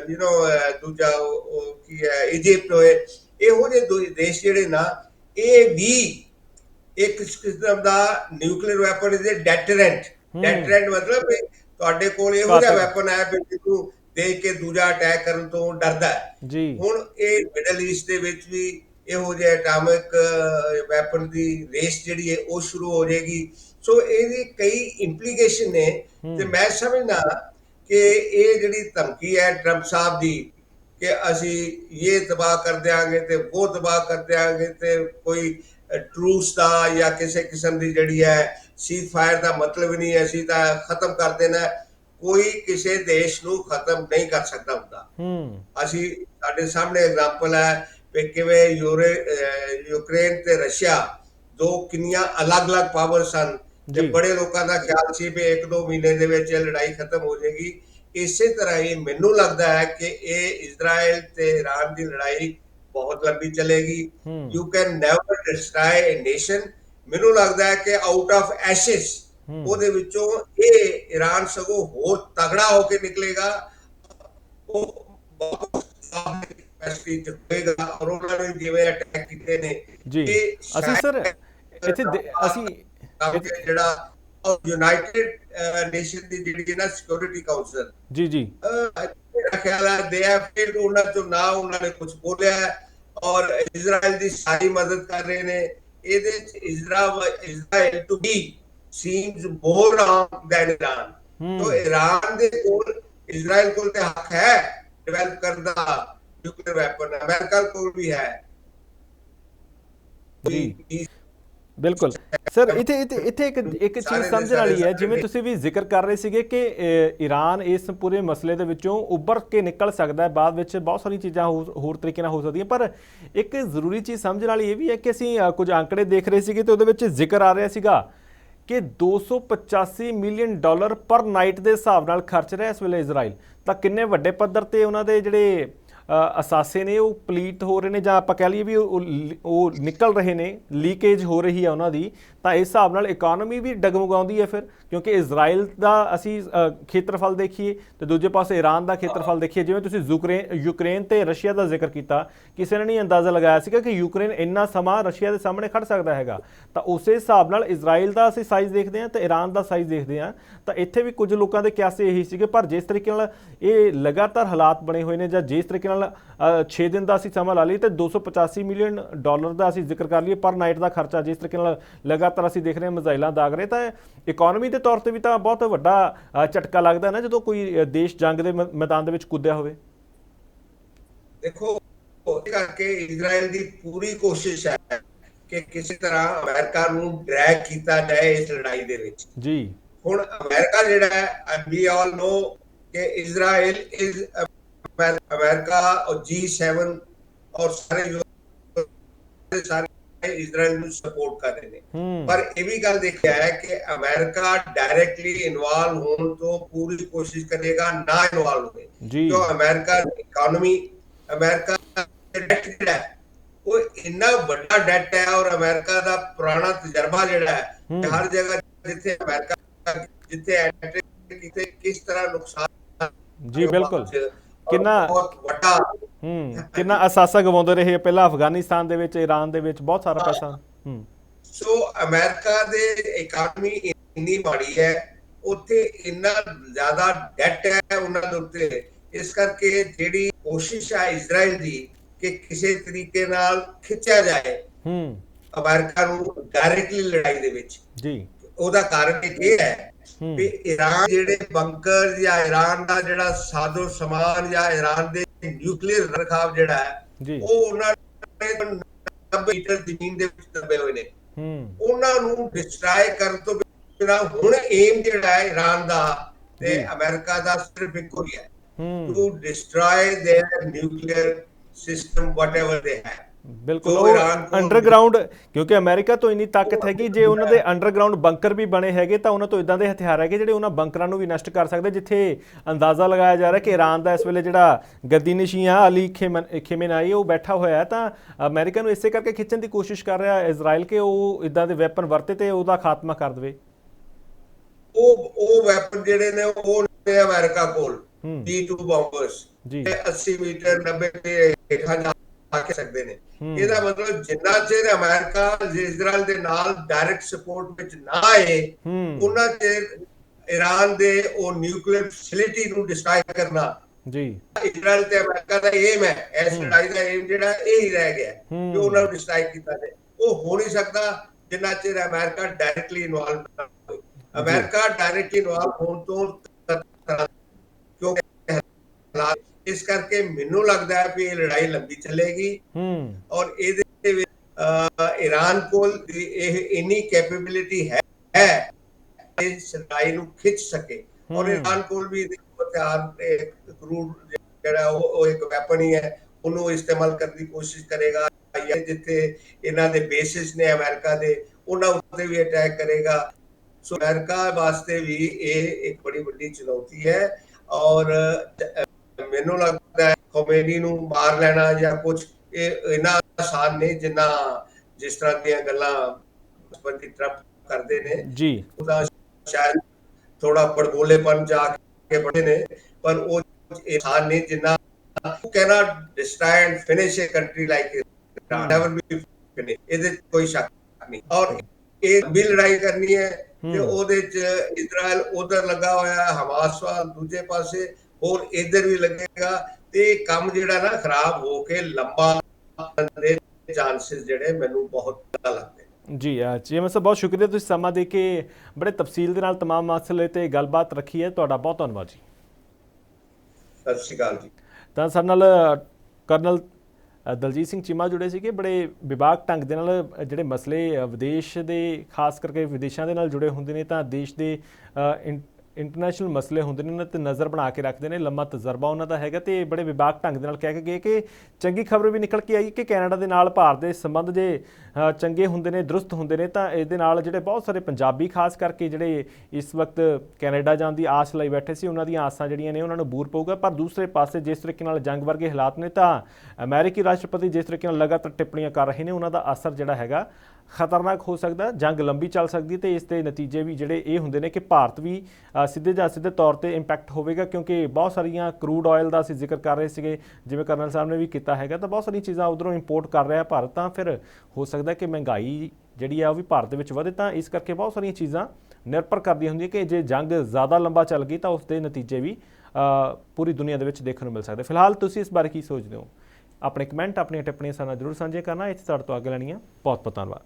ਯੂ نو ਦੂਜਾ ਉਹ ਕੀ ਹੈ ਇਜਿਪਟ ਹੋਏ ਇਹੋ ਜਿਹੇ ਦੋ ਦੇਸ਼ ਜਿਹੜੇ ਨਾ ਇਹ ਵੀ ਇੱਕ ਕਿਸਮ ਦਾ nuclear weapon is a deterrent. Deterrent ਮਤਲਬ ਤੁਹਾਡੇ ਕੋਲ ਇਹੋ ਜਿਹਾ। ਵੈਪਨ ਹੈ ਵੀ ਜਿਹਨੂੰ ਦੇਖ ਕੇ ਦੂਜਾ ਅਟੈਕ ਕਰਨ ਤੋਂ ਡਰਦਾ ਹੈ ਜੀ ਹੁਣ ਇਹ ਮਿਡਲ ਈਸਟ ਦੇ ਵਿੱਚ ਵੀ ਇਹੋ ਜਿਹੇ ਐਟਮਿਕ ਵੈਪਨ ਦੀ ਰੇਸ ਜਿਹੜੀ ਹੈ ਉਹ ਸ਼ੁਰੂ ਹੋ ਜਾਏਗੀ ਸੋ ਇਹਦੀ ਕਈ ਇੰਪਲੀਕੇਸ਼ਨ ਨੇ। ਤੇ ਮੈਂ ਸਮਝਦਾ ਕਿ ਇਹ ਜਿਹੜੀ ਧਮਕੀ ਹੈ ਟਰੰਪ ਸਾਹਿਬ ਦੀ ਕਿ ਅਸੀਂ ਇਹ ਤਬਾਹ ਕਰ ਦਿਆਂਗੇ ਤੇ ਉਹ ਤਬਾਹ ਕਰ ਦਿਆਂਗੇ ਤੇ ਕੋਈ ਟਰੂਸ ਦਾ ਜਾਂ ਕਿਸੇ ਕਿਸਮ ਦੀ ਜਿਹੜੀ ਹੈ ਸੀਜ਼ ਫਾਇਰ ਦਾ ਮਤਲਬ ਨਹੀਂ ਹੈ, ਅਸੀਂ ਤਾਂ ਖਤਮ ਕਰ ਦੇਣਾ। ਕੋਈ ਕਿਸੇ ਦੇਸ਼ ਨੂੰ ਖਤਮ ਨਹੀਂ ਕਰ ਸਕਦਾ ਹੁੰਦਾ ਹੂੰ ਅਸੀਂ ਸਾਡੇ ਸਾਹਮਣੇ ਐਗਜ਼ਾਮਪਲ ਹੈ ਕਿ ਕਿਵੇਂ ਯੂਕਰੇਨ ਤੇ ਰਸ਼ੀਆ ਦੋ ਕਿੰਨੀਆਂ ਅਲੱਗ-ਅਲੱਗ ਪਾਵਰ ਸਨ ਤੇ ਜੀ। ਬੜੇ ਲੋਕਾਂ ਦਾ ਖਿਆਲ ਸੀ ਵੀ ਇੱਕ ਦੋ ਮਹੀਨੇ ਦੇ ਵਿੱਚ ਇਹ ਲੜਾਈ ਖਤਮ ਹੋ ਜਾਏਗੀ ਇਸੇ ਤਰ੍ਹਾਂ ਹੀ ਮੈਨੂੰ ਲੱਗਦਾ ਹੈ ਕਿ ਇਹ ਇਜ਼ਰਾਈਲ ਤੇ ਇਰਾਨ ਦੀ ਲੜਾਈ ਬਹੁਤ ਲੰਬੀ ਚੱਲੇਗੀ। You can never destroy a nation ਮੈਨੂੰ ਲੱਗਦਾ ਹੈ ਕਿ ਆਊਟ ਆਫ ਐਸ਼ਸ। ਉਹਦੇ ਵਿੱਚੋਂ ਇਹ ਇਰਾਨ ਸਗੋਂ ਹੋਰ ਤਗੜਾ ਹੋ ਕੇ ਨਿਕਲੇਗਾ ਉਹ ਬਹੁਤ ਕੈਪੈਸਿਟੀ ਚ ਹੋਏਗਾ ਔਰ ਉਹਨਾਂ ਨੇ ਜਿਵੇਂ ਅਟੈਕ ਕੀਤੇ ਨੇ ਜੀ ਅਸੀਂ ਸਰ ਇੱਥੇ ਅਸੀਂ ਜਿਹੜਾ ਯੂਨਾਈਟਿਡ ਨੇਸ਼ਨ ਦੀ ਜਿਹੜੀ ਹੈ ਨਾ ਸਿਕਿਉਰਿਟੀ ਕਾਉਂਸਲ ਜੀ ਜੀ। ਮੇਰਾ ਖਿਆਲ ਹੈ ਦੇ ਹੈਵ ਫੇਲਡ ਉਹਨਾਂ ਤੋਂ ਨਾ ਉਹਨਾਂ ਨੇ ਕੁਝ ਬੋਲਿਆ ਔਰ ਇਜ਼ਰਾਈਲ ਦੀ ਸਾਰੀ ਮਦਦ ਕਰ ਰਹੇ ਨੇ। ਇਹਦੇ ਚ Israel to be seems more arm than Iran. ਤੋ ਇਰਾਨ ਦੇ ਕੋਲ ਇਜ਼ਰਾਈਲ ਕੋਲ ਤੇ ਹੱਕ ਹੈ ਡਿਵੈਲਪ ਕਰਨ ਦਾ ਨਿਊਕਲੀਅਰ ਵੈਪਨ ਅਮਰੀਕਾ ਕੋਲ ਵੀ ਹੈ। ਜੀ। ਬਿਲਕੁਲ। ਸਰ ਇੱਥੇ ਇੱਥੇ ਇੱਥੇ ਇੱਕ ਇੱਕ ਚੀਜ਼ ਸਮਝਣ ਵਾਲੀ ਹੈ ਜਿਵੇਂ ਤੁਸੀਂ ਵੀ ਜ਼ਿਕਰ ਕਰ ਰਹੇ ਸੀਗੇ ਕਿ ਈਰਾਨ ਇਸ ਪੂਰੇ ਮਸਲੇ ਦੇ ਵਿੱਚੋਂ ਉੱਭਰ ਕੇ ਨਿਕਲ ਸਕਦਾ ਹੈ ਬਾਅਦ ਵਿੱਚ ਬਹੁਤ ਸਾਰੀਆਂ ਚੀਜ਼ਾਂ ਹੋਰ ਤਰੀਕੇ ਨਾਲ ਹੋ ਸਕਦੀਆਂ ਪਰ ਇੱਕ ਜ਼ਰੂਰੀ ਚੀਜ਼ ਸਮਝਣ ਵਾਲੀ ਇਹ ਵੀ ਹੈ ਕਿ ਅਸੀਂ ਕੁਝ ਅੰਕੜੇ ਦੇਖ ਰਹੇ ਸੀਗੇ ਤੇ ਉਹਦੇ ਵਿੱਚ ਜ਼ਿਕਰ ਆ ਰਿਹਾ ਸੀਗਾ ਕਿ 285 ਮਿਲੀਅਨ ਡਾਲਰ ਪਰ ਨਾਈਟ ਦੇ ਹਿਸਾਬ ਨਾਲ ਖਰਚ ਰਿਹਾ ਇਸ ਵੇਲੇ ਇਜ਼ਰਾਈਲ। ਤਾਂ ਕਿੰਨੇ ਵੱਡੇ ਪੱਧਰ ਤੇ ਉਹਨਾਂ ਦੇ ਜਿਹੜੇ ਅਸਾਸੇ ਨੇ ਉਹ ਪਲੀਟ ਹੋ ਰਹੇ ਨੇ ਜਾਂ ਆਪਾਂ ਕਹਿ ਲਈਏ ਵੀ ਉਹ ਉਹ ਨਿਕਲ ਰਹੇ ਨੇ ਲੀਕੇਜ ਹੋ ਰਹੀ ਹੈ ਉਹਨਾਂ ਦੀ, ਤਾਂ ਇਸ ਹਿਸਾਬ ਨਾਲ ਇਕਨੋਮੀ ਵੀ ਡਗਮਗਾਉਂਦੀ ਹੈ ਫਿਰ। ਕਿਉਂਕਿ ਇਜ਼ਰਾਈਲ ਦਾ ਅਸੀਂ ਖੇਤਰਫਲ ਦੇਖੀਏ ਤੇ ਦੂਜੇ ਪਾਸੇ ਈਰਾਨ ਦਾ ਖੇਤਰਫਲ ਦੇਖੀਏ ਜਿਵੇਂ ਤੁਸੀਂ ਯੂਕਰੇਨ ਯੂਕਰੇਨ ਤੇ ਰਸ਼ੀਆ ਦਾ ਜ਼ਿਕਰ ਕੀਤਾ ਕਿਸੇ ਨੇ ਨਹੀਂ ਅੰਦਾਜ਼ਾ ਲਗਾਇਆ ਸੀਗਾ ਕਿ ਯੂਕਰੇਨ ਇੰਨਾ ਸਮਾਂ ਰਸ਼ੀਆ ਦੇ ਸਾਹਮਣੇ ਖੜ ਸਕਦਾ ਹੈਗਾ। ਤਾਂ ਉਸੇ ਹਿਸਾਬ ਨਾਲ ਇਜ਼ਰਾਈਲ ਦਾ ਅਸੀਂ ਸਾਈਜ਼ ਦੇਖਦੇ ਹਾਂ ਤੇ ਈਰਾਨ ਦਾ ਸਾਈਜ਼ ਦੇਖਦੇ ਹਾਂ। ਤਾਂ ਇੱਥੇ ਵੀ ਕੁਝ ਲੋਕਾਂ ਦੇ ਕਿਆਸੇ ਇਹੀ ਸੀਗੇ ਪਰ ਜਿਸ ਤਰੀਕੇ ਨਾਲ ਇਹ ਲਗਾਤਾਰ ਹਾਲਾਤ ਬਣੇ ਹੋਏ ਨੇ ਜਾਂ ਜਿਸ ਤਰੀਕੇ ਨਾਲ ਨਾਲ 6 ਦਿਨ ਦਾ ਅਸੀਂ ਸਮਾਂ ਲਾ ਲਈ ਤੇ 285 ਮਿਲੀਅਨ ਡਾਲਰ ਦਾ ਅਸੀਂ ਜ਼ਿਕਰ ਕਰ ਲਈਏ ਪਰ ਨਾਈਟ ਦਾ ਖਰਚਾ ਜਿਸ ਤਰੀਕੇ ਨਾਲ ਲਗਾਤਾਰ ਅਸੀਂ ਦੇਖ ਰਹੇ ਹਾਂ ਮਿਜ਼ਾਈਲਾਂ ਦਾਗ ਰਹੇ। ਤਾਂ ਇਕਨੋਮੀ ਦੇ ਤੌਰ ਤੇ ਵੀ ਤਾਂ ਬਹੁਤ ਵੱਡਾ ਝਟਕਾ ਲੱਗਦਾ ਨਾ ਜਦੋਂ ਕੋਈ ਦੇਸ਼ ਜੰਗ ਦੇ ਮੈਦਾਨ ਦੇ ਵਿੱਚ ਕੁੱਦਿਆ ਹੋਵੇ। ਦੇਖੋ ਉਹਦੇ ਕਰਕੇ ਇਜ਼ਰਾਈਲ ਦੀ ਪੂਰੀ ਕੋਸ਼ਿਸ਼ ਹੈ ਕਿ ਕਿਸੇ ਤਰ੍ਹਾਂ ਅਮਰੀਕਾ ਨੂੰ ਡਰੈਗ ਕੀਤਾ ਜਾਏ ਇਸ ਲੜਾਈ ਦੇ ਵਿੱਚ। ਜੀ। ਹੁਣ ਅਮਰੀਕਾ ਜਿਹੜਾ ਹੈ ਵੀ ਆਲ ਨੋ ਕਿ ਇਜ਼ਰਾਈਲ ਇਜ਼ ਅਮਰੀਕਾ ਔਰ G7 ਔਰ ਸਾਰੇ ਸਾਰੇ ਇਜ਼ਰਾਈਲ ਨੂੰ ਸਪੋਰਟ ਕਰ ਰਹੇ ਨੇ। ਪਰ ਇਹ ਵੀ ਗੱਲ ਦੇਖਿਆ ਹੈ ਕਿ ਅਮਰੀਕਾ ਡਾਇਰੈਕਟਲੀ ਇਨਵੋਲਵ ਹੋਣ ਤੋਂ ਪੂਰੀ ਕੋਸ਼ਿਸ਼ ਕਰੇਗਾ ਨਾ ਇਨਵੋਲਵ ਹੋਵੇ। ਜੀ। ਅਮਰੀਕਾ ਇਕਨੋਮੀ ਅਮਰੀਕਾ ਡੈਟ ਜਿਹੜਾ ਹੈ, ਉਹ ਇੰਨਾ ਵੱਡਾ ਡੈਟ ਹੈ ਔਰ ਅਮਰੀਕਾ ਦਾ ਪੁਰਾਣਾ ਤਜਰਬਾ ਜਿਹੜਾ ਹੈ। ਹਰ ਜਗ੍ਹਾ ਜਿੱਥੇ ਅਮਰੀਕਾ ਜਿੱਥੇ ਐਟੈਕ ਕੀਤੇ ਕਿਸ ਤਰ੍ਹਾਂ ਨੁਕਸਾਨ ਜੀ ਬਿਲਕੁਲ। ਕਿੰਨਾ- ਬਹੁਤ ਵੱਡਾ ਹੂੰ ਕਿੰਨਾ ਅਸਾਸਾ ਗਵਾਉਂਦੇ ਰਹੇ ਪਹਿਲਾਂ ਅਫਗਾਨਿਸਤਾਨ ਦੇ ਵਿੱਚ ਈਰਾਨ ਦੇ ਵਿੱਚ ਬਹੁਤ ਸਾਰਾ ਪੈਸਾ। ਹੂੰ। ਸੋ ਅਮਰੀਕਾ ਦੇ ਇਕਨੋਮੀ ਇੰਨੀ ਮਾੜੀ ਹੈ ਉੱਥੇ ਇੰਨਾ ਜ਼ਿਆਦਾ ਡੈਟ ਹੈ ਉਹਨਾਂ ਦੇ ਉੱਤੇ। ਇਸ ਕਰਕੇ ਜਿਹੜੀ ਕੋਸ਼ਿਸ਼ ਹੈ ਇਜ਼ਰਾਈਲ ਦੀ ਕਿ ਕਿਸੇ ਤਰੀਕੇ ਨਾਲ ਖਿੱਚਿਆ ਜਾਏ ਹੂੰ। ਅਮਰੀਕਾ ਨੂੰ ਡਾਇਰੈਕਟਲੀ ਲੜਾਈ ਦੇ ਵਿੱਚ। ਜੀ। ਉਹਦਾ ਕਾਰਨ ਇਹ ਹੂੰ ਵੀ ਈਰਾਨ ਜਿਹੜੇ ਬੰਕਰ ਜਾਂ ਈਰਾਨ ਦਾ ਜਿਹੜਾ ਸਾਜ਼ੋ ਸਮਾਨ ਜਾਂ ਈਰਾਨ ਦੇ ਨਿਊਕਲੀਅਰ ਰਖਾਵ ਜਿਹੜਾ ਹੈ ਜੀ ਉਹ ਉਹਨਾਂ ਨੇ 90 ਮੀਟਰ ਜ਼ਮੀਨ ਦੇ ਵਿੱਚ ਦੱਬੇ ਹੋਏ ਨੇ ਹੂੰ ਉਹਨਾਂ ਨੂੰ ਡਿਸਟਰਾਏ ਕਰਨ ਤੋਂ ਬਿਨਾਂ ਹੁਣ ਏਮ ਜਿਹੜਾ ਹੈ ਈਰਾਨ ਦਾ ਤੇ ਜੀ। ਅਮਰੀਕਾ ਦਾ ਸਿਰਫ ਇੱਕੋ ਹੀ ਹੈ ਹੂੰ to destroy their nuclear system whatever ਦੇ ਹੈ ਬਿਲਕੁਲ ਉਹ ਅੰਡਰਗਰਾਉਂਡ ਕਿਉਂਕਿ ਅਮਰੀਕਾ ਤੋਂ ਇੰਨੀ ਤਾਕਤ ਹੈਗੀ ਜੇ ਉਹਨਾਂ ਦੇ ਅੰਡਰਗਰਾਉਂਡ ਬੰਕਰ ਵੀ ਬਣੇ ਹੈਗੇ ਤਾਂ ਉਹਨਾਂ ਤੋਂ ਇਦਾਂ ਦੇ ਹਥਿਆਰ ਹੈਗੇ ਜਿਹੜੇ ਉਹਨਾਂ ਬੰਕਰਾਂ ਨੂੰ ਵੀ ਨਸ਼ਟ ਕਰ ਸਕਦੇ ਜਿੱਥੇ ਅੰਦਾਜ਼ਾ ਲਗਾਇਆ ਜਾ ਰਿਹਾ ਕਿ ਈਰਾਨ ਦਾ ਇਸ ਵੇਲੇ ਜਿਹੜਾ ਗੱਦੀ ਨਸ਼ੀਆਂ ਅਲੀ ਖੇਮਨ ਖੇਮੇਨਾਈ ਉਹ ਬੈਠਾ ਹੋਇਆ ਹੈ ਤਾਂ ਅਮਰੀਕਾ ਨੂੰ ਇਸੇ ਕਰਕੇ ਖਿੱਚਣ ਦੀ ਕੋਸ਼ਿਸ਼ ਕਰ ਰਿਹਾ ਇਜ਼ਰਾਈਲ ਕਿ ਉਹ ਇਦਾਂ ਦੇ ਵੈਪਨ ਵਰਤੇ ਤੇ ਉਹਦਾ ਖਾਤਮਾ ਕਰ ਦੇਵੇ। ਉਹ ਉਹ ਵੈਪਨ ਜਿਹੜੇ ਨੇ ਉਹ ਨੇ ਅਮਰੀਕਾ ਕੋਲ ਹੂੰ। B2 ਬੰਬਰਸ ਜੀ। ਤੇ 80 ਮੀਟਰ 90 ਦੇ ਹੇਠਾਂ ਜਾ ਕੇ ਸਕਦੇ ਨੇ। ਇਹਦਾ ਮਤਲਬ ਜਿੰਨਾ ਚਿਰ ਅਮਰੀਕਾ ਇਜ਼ਰਾਈਲ ਦੇ ਨਾਲ ਡਾਇਰੈਕਟ ਸਪੋਰਟ ਵਿੱਚ ਨਾ ਆਏ ਉਹਨਾਂ ਚਿਰ ਈਰਾਨ ਦੇ ਉਹ ਨਿਊਕਲੀਅਰ ਫੈਸਿਲਿਟੀ ਨੂੰ ਡਿਸਟਰਾਈ ਕਰਨਾ। ਜੀ। ਇਜ਼ਰਾਈਲ ਤੇ ਅਮਰੀਕਾ ਦਾ ਏਮ ਹੈ ਇਸ ਲੜਾਈ ਦਾ ਏਮ ਜਿਹੜਾ ਇਹ ਹੀ ਰਹਿ ਗਿਆ। ਕਿ ਉਹਨਾਂ ਨੂੰ ਡਿਸਟਰਾਈ ਕੀਤਾ ਜਾਏ। ਉਹ ਹੋ ਨਹੀਂ ਸਕਦਾ ਜਿੰਨਾ ਚਿਰ ਅਮਰੀਕਾ ਡਾਇਰੈਕਟਲੀ ਇਨਵੋਲਵ ਨਾ ਹੋਵੇ। ਅਮਰੀਕਾ ਡਾਇਰੈਕਟਲੀ ਇਨਵੋਲਵ ਹੋਣ ਤੋਂ ਕਿਉਂਕਿ ਹਾਲਾਤ ਇਸ ਕਰਕੇ ਮੈਨੂੰ ਲੱਗਦਾ ਹੈ ਕਿ ਇਹ ਲੜਾਈ ਲੰਬੀ ਚੱਲੇਗੀ। ਹੂੰ। ਔਰ ਇਹਦੇ ਵਿੱਚ ਈਰਾਨ ਕੋਲ ਇਹ ਇੰਨੀ ਕੈਪੇਬਿਲਿਟੀ ਹੈ ਹੈ ਇਸ ਲੜਾਈ ਨੂੰ ਖਿੱਚ ਸਕੇ। ਔਰ। ਈਰਾਨ ਕੋਲ ਵੀ ਹਥਿਆਰ ਤੇ ਕਰੂਡ ਜਿਹੜਾ ਉਹ ਇੱਕ ਵੈਪਨ ਹੀ ਹੈ। ਉਹਨੂੰ ਇਸਤੇਮਾਲ ਕਰਨ ਦੀ ਕੋਸ਼ਿਸ਼ ਕਰੇਗਾ ਜਾਂ ਜਿੱਥੇ ਇਹਨਾਂ ਦੇ ਬੇਸਿਸ ਨੇ ਅਮਰੀਕਾ ਦੇ ਉਹਨਾਂ ਉੱਤੇ ਵੀ ਅਟੈਕ ਕਰੇਗਾ। ਸੋ ਅਮਰੀਕਾ ਵਾਸਤੇ ਵੀ ਇਹ ਇੱਕ ਬੜੀ ਵੱਡੀ ਚੁਣੌਤੀ ਹੈ। ਔਰ ਮੈਨੂੰ ਲੱਗਦਾ ਹੈ ਖੋਮੇਨੀ ਨੂੰ ਮਾਰ ਲੈਣਾ ਜਾਂ ਕੁਝ ਇਹ ਇੰਨਾ ਆਸਾਨ ਨਹੀਂ ਜਿੰਨਾ ਜਿਸ ਤਰ੍ਹਾਂ ਦੀਆਂ ਗੱਲਾਂ ਬੰਦੀ ਟਰੰਪ ਕਰਦੇ ਨੇ ਜੀ ਉਹਦਾ ਸ਼ਾਇਦ ਥੋੜਾ ਬੜਬੋਲੇਪਨ ਜਾ ਕੇ ਬੜੇ ਨੇ ਪਰ ਉਹ ਆਸਾਨ ਨਹੀਂ ਜਿੰਨਾ and finish a country like Iran. Never be finished. ਇਹਦੇ ਕੋਈ ਸ਼ੱਕ ਨਹੀਂ ਔਰ ਇਹ ਵੀ ਲੜਾਈ ਕਰਨੀ ਹੈ ਤੇ। ਉਹਦੇ ਚ ਇਜ਼ਰਾਈਲ ਉਧਰ ਲੱਗਾ ਹੋਇਆ ਹੈ ਹਮਾਸ ਵਾਲ ਦੂਜੇ ਪਾਸੇ ਹੋਰ ਇਧਰ ਵੀ ਲੱਗੇਗਾ ਤੇ ਇਹ ਕੰਮ ਜਿਹੜਾ ਨਾ ਖਰਾਬ ਹੋ ਕੇ ਲੰਬਾ ਦੇ ਚਾਂਸਸ ਜਿਹੜੇ ਮੈਨੂੰ ਬਹੁਤ ਜ਼ਿਆਦਾ ਲੱਗਦੇ ਨੇ। ਜੀ ਜੀਐਮ ਸਾਹਿਬ ਬਹੁਤ ਸ਼ੁਕਰੀਆ ਤੁਸੀਂ ਸਮਾਂ ਦੇ ਕੇ ਬੜੇ ਤਫਸੀਲ ਦੇ ਨਾਲ तमाम ਮਸਲੇ ਤੇ ਗੱਲਬਾਤ ਰੱਖੀ ਹੈ ਤੁਹਾਡਾ ਬਹੁਤ ਧੰਨਵਾਦ ਜੀ ਸਤਿ ਸ਼੍ਰੀ ਅਕਾਲ ਜੀ ਤਾਂ ਸਾਡੇ ਨਾਲ ਕਰਨਲ ਅ, ਦਲਜੀਤ ਸਿੰਘ ਚੀਮਾ ਜੁੜੇ ਸੀਗੇ ਬੜੇ ਵਿਭਾਗ ਢੰਗ ਦੇ ਨਾਲ ਅ, ਜਿਹੜੇ ਮਸਲੇ ਅ, ਵਿਦੇਸ਼ ਦੇ ਖਾਸ ਕਰਕੇ ਵਿਦੇਸ਼ਾਂ ਦੇ ਨਾਲ ਜੁੜੇ ਹੁੰਦੇ ਨੇ ਤਾਂ ਦੇਸ਼ ਦੇ ਅ, ਇੰ- ਇੰਟਰਨੈਸ਼ਨਲ ਮਸਲੇ ਹੁੰਦੇ ਨੇ, ਉਹਨਾਂ ਤੇ ਨਜ਼ਰ ਬਣਾ ਕੇ ਰੱਖਦੇ ਨੇ, ਲੰਮਾ ਤਜਰਬਾ ਉਹਨਾਂ ਦਾ ਹੈਗਾ ਤੇ ਬੜੇ ਵਿਭਾਗ ਢੰਗ ਦੇ ਨਾਲ ਕਹਿ ਕੇ ਗਏ ਕਿ ਚੰਗੀ ਖਬਰ ਵੀ ਨਿਕਲ ਕੇ ਆਈ ਕਿ ਕੈਨੇਡਾ ਦੇ ਨਾਲ ਭਾਰਤ ਦੇ ਸੰਬੰਧ ਜੇ ਚੰਗੇ ਹੁੰਦੇ ਨੇ, ਦਰੁਸਤ ਹੁੰਦੇ ਨੇ, ਤਾਂ ਇਹਦੇ ਨਾਲ ਜਿਹੜੇ ਬਹੁਤ ਸਾਰੇ ਪੰਜਾਬੀ, ਖਾਸ ਕਰਕੇ ਜਿਹੜੇ ਇਸ ਵਕਤ ਕੈਨੇਡਾ ਜਾਣ ਦੀ ਆਸ ਲਈ ਬੈਠੇ ਸੀ, ਉਹਨਾਂ ਦੀਆਂ ਆਸਾਂ ਜਿਹੜੀਆਂ ਨੇ, ਉਹਨਾਂ ਨੂੰ ਬੂਰ ਪਊਗਾ। ਪਰ ਦੂਸਰੇ ਪਾਸੇ ਜਿਸ ਤਰੀਕੇ ਨਾਲ ਜੰਗ ਵਰਗੇ ਹਾਲਾਤ ਨੇ, ਤਾਂ ਅਮਰੀਕੀ ਰਾਸ਼ਟਰਪਤੀ ਜਿਸ ਤਰੀਕੇ ਨਾਲ ਲਗਾਤਾਰ ਟਿੱਪਣੀਆਂ ਕਰ ਰਹੇ ਨੇ, ਉਹਨਾਂ ਦਾ ਅਸਰ ਜਿਹੜਾ ਹੈਗਾ ਖਤਰਨਾਕ ਹੋ ਸਕਦਾ, ਜੰਗ ਲੰਬੀ ਚੱਲ ਸਕਦੀ ਤੇ ਇਸ ਦੇ ਨਤੀਜੇ ਵੀ ਜਿਹੜੇ ਇਹ ਹੁੰਦੇ ਨੇ ਕਿ ਭਾਰਤ ਵੀ ਸਿੱਧੇ ਜਾਂ ਸਿੱਧੇ ਤੌਰ ਤੇ ਇੰਪੈਕਟ ਹੋਵੇਗਾ, ਕਿਉਂਕਿ ਬਹੁਤ ਸਾਰੀਆਂ ਕਰੂਡ ਆਇਲ ਦਾ ਅਸੀਂ ਜ਼ਿਕਰ ਕਰ ਰਹੇ ਸੀਗੇ, ਜਿਵੇਂ ਕਰਨਲ ਸਾਹਿਬ ਨੇ ਵੀ ਕੀਤਾ ਹੈਗਾ, ਤਾਂ ਬਹੁਤ ਸਾਰੀਆਂ ਚੀਜ਼ਾਂ ਉਧਰੋਂ ਇੰਪੋਰਟ ਕਰ ਰਿਹਾ ਭਾਰਤ, ਤਾਂ ਫਿਰ ਹੋ ਸਕਦਾ ਕਿ ਮਹਿੰਗਾਈ ਜਿਹੜੀ ਆ ਉਹ ਵੀ ਭਾਰਤ ਦੇ ਵਿੱਚ ਵਧੇ, ਤਾਂ ਇਸ ਕਰਕੇ ਬਹੁਤ ਸਾਰੀਆਂ ਚੀਜ਼ਾਂ ਨਿਰਭਰ ਕਰਦੀਆਂ ਹੁੰਦੀਆਂ ਕਿ ਜੇ ਜੰਗ ਜ਼ਿਆਦਾ ਲੰਬਾ ਚੱਲ ਗਈ ਤਾਂ ਉਸ ਦੇ ਨਤੀਜੇ ਵੀ ਪੂਰੀ ਦੁਨੀਆ ਦੇ ਵਿੱਚ ਦੇਖਣ ਨੂੰ ਮਿਲ ਸਕਦੇ। ਫਿਲਹਾਲ ਤੁਸੀਂ ਇਸ ਬਾਰੇ ਕੀ ਸੋਚਦੇ ਹੋ? ਆਪਣੇ ਕਮੈਂਟ ਆਪਣੀਆਂ ਟਿੱਪਣੀਆਂ ਸਾਨੂੰ ਜ਼ਰੂਰ ਸਾਂਝੇ ਕਰਨਾ। ਇੱਥੇ ਤੁਹਾਡੇ ਤੋਂ ਅੱਗੇ ਲੈਣੀਆਂ ਬਹੁਤ ਬਹੁਤ ਧੰਨਵਾਦ।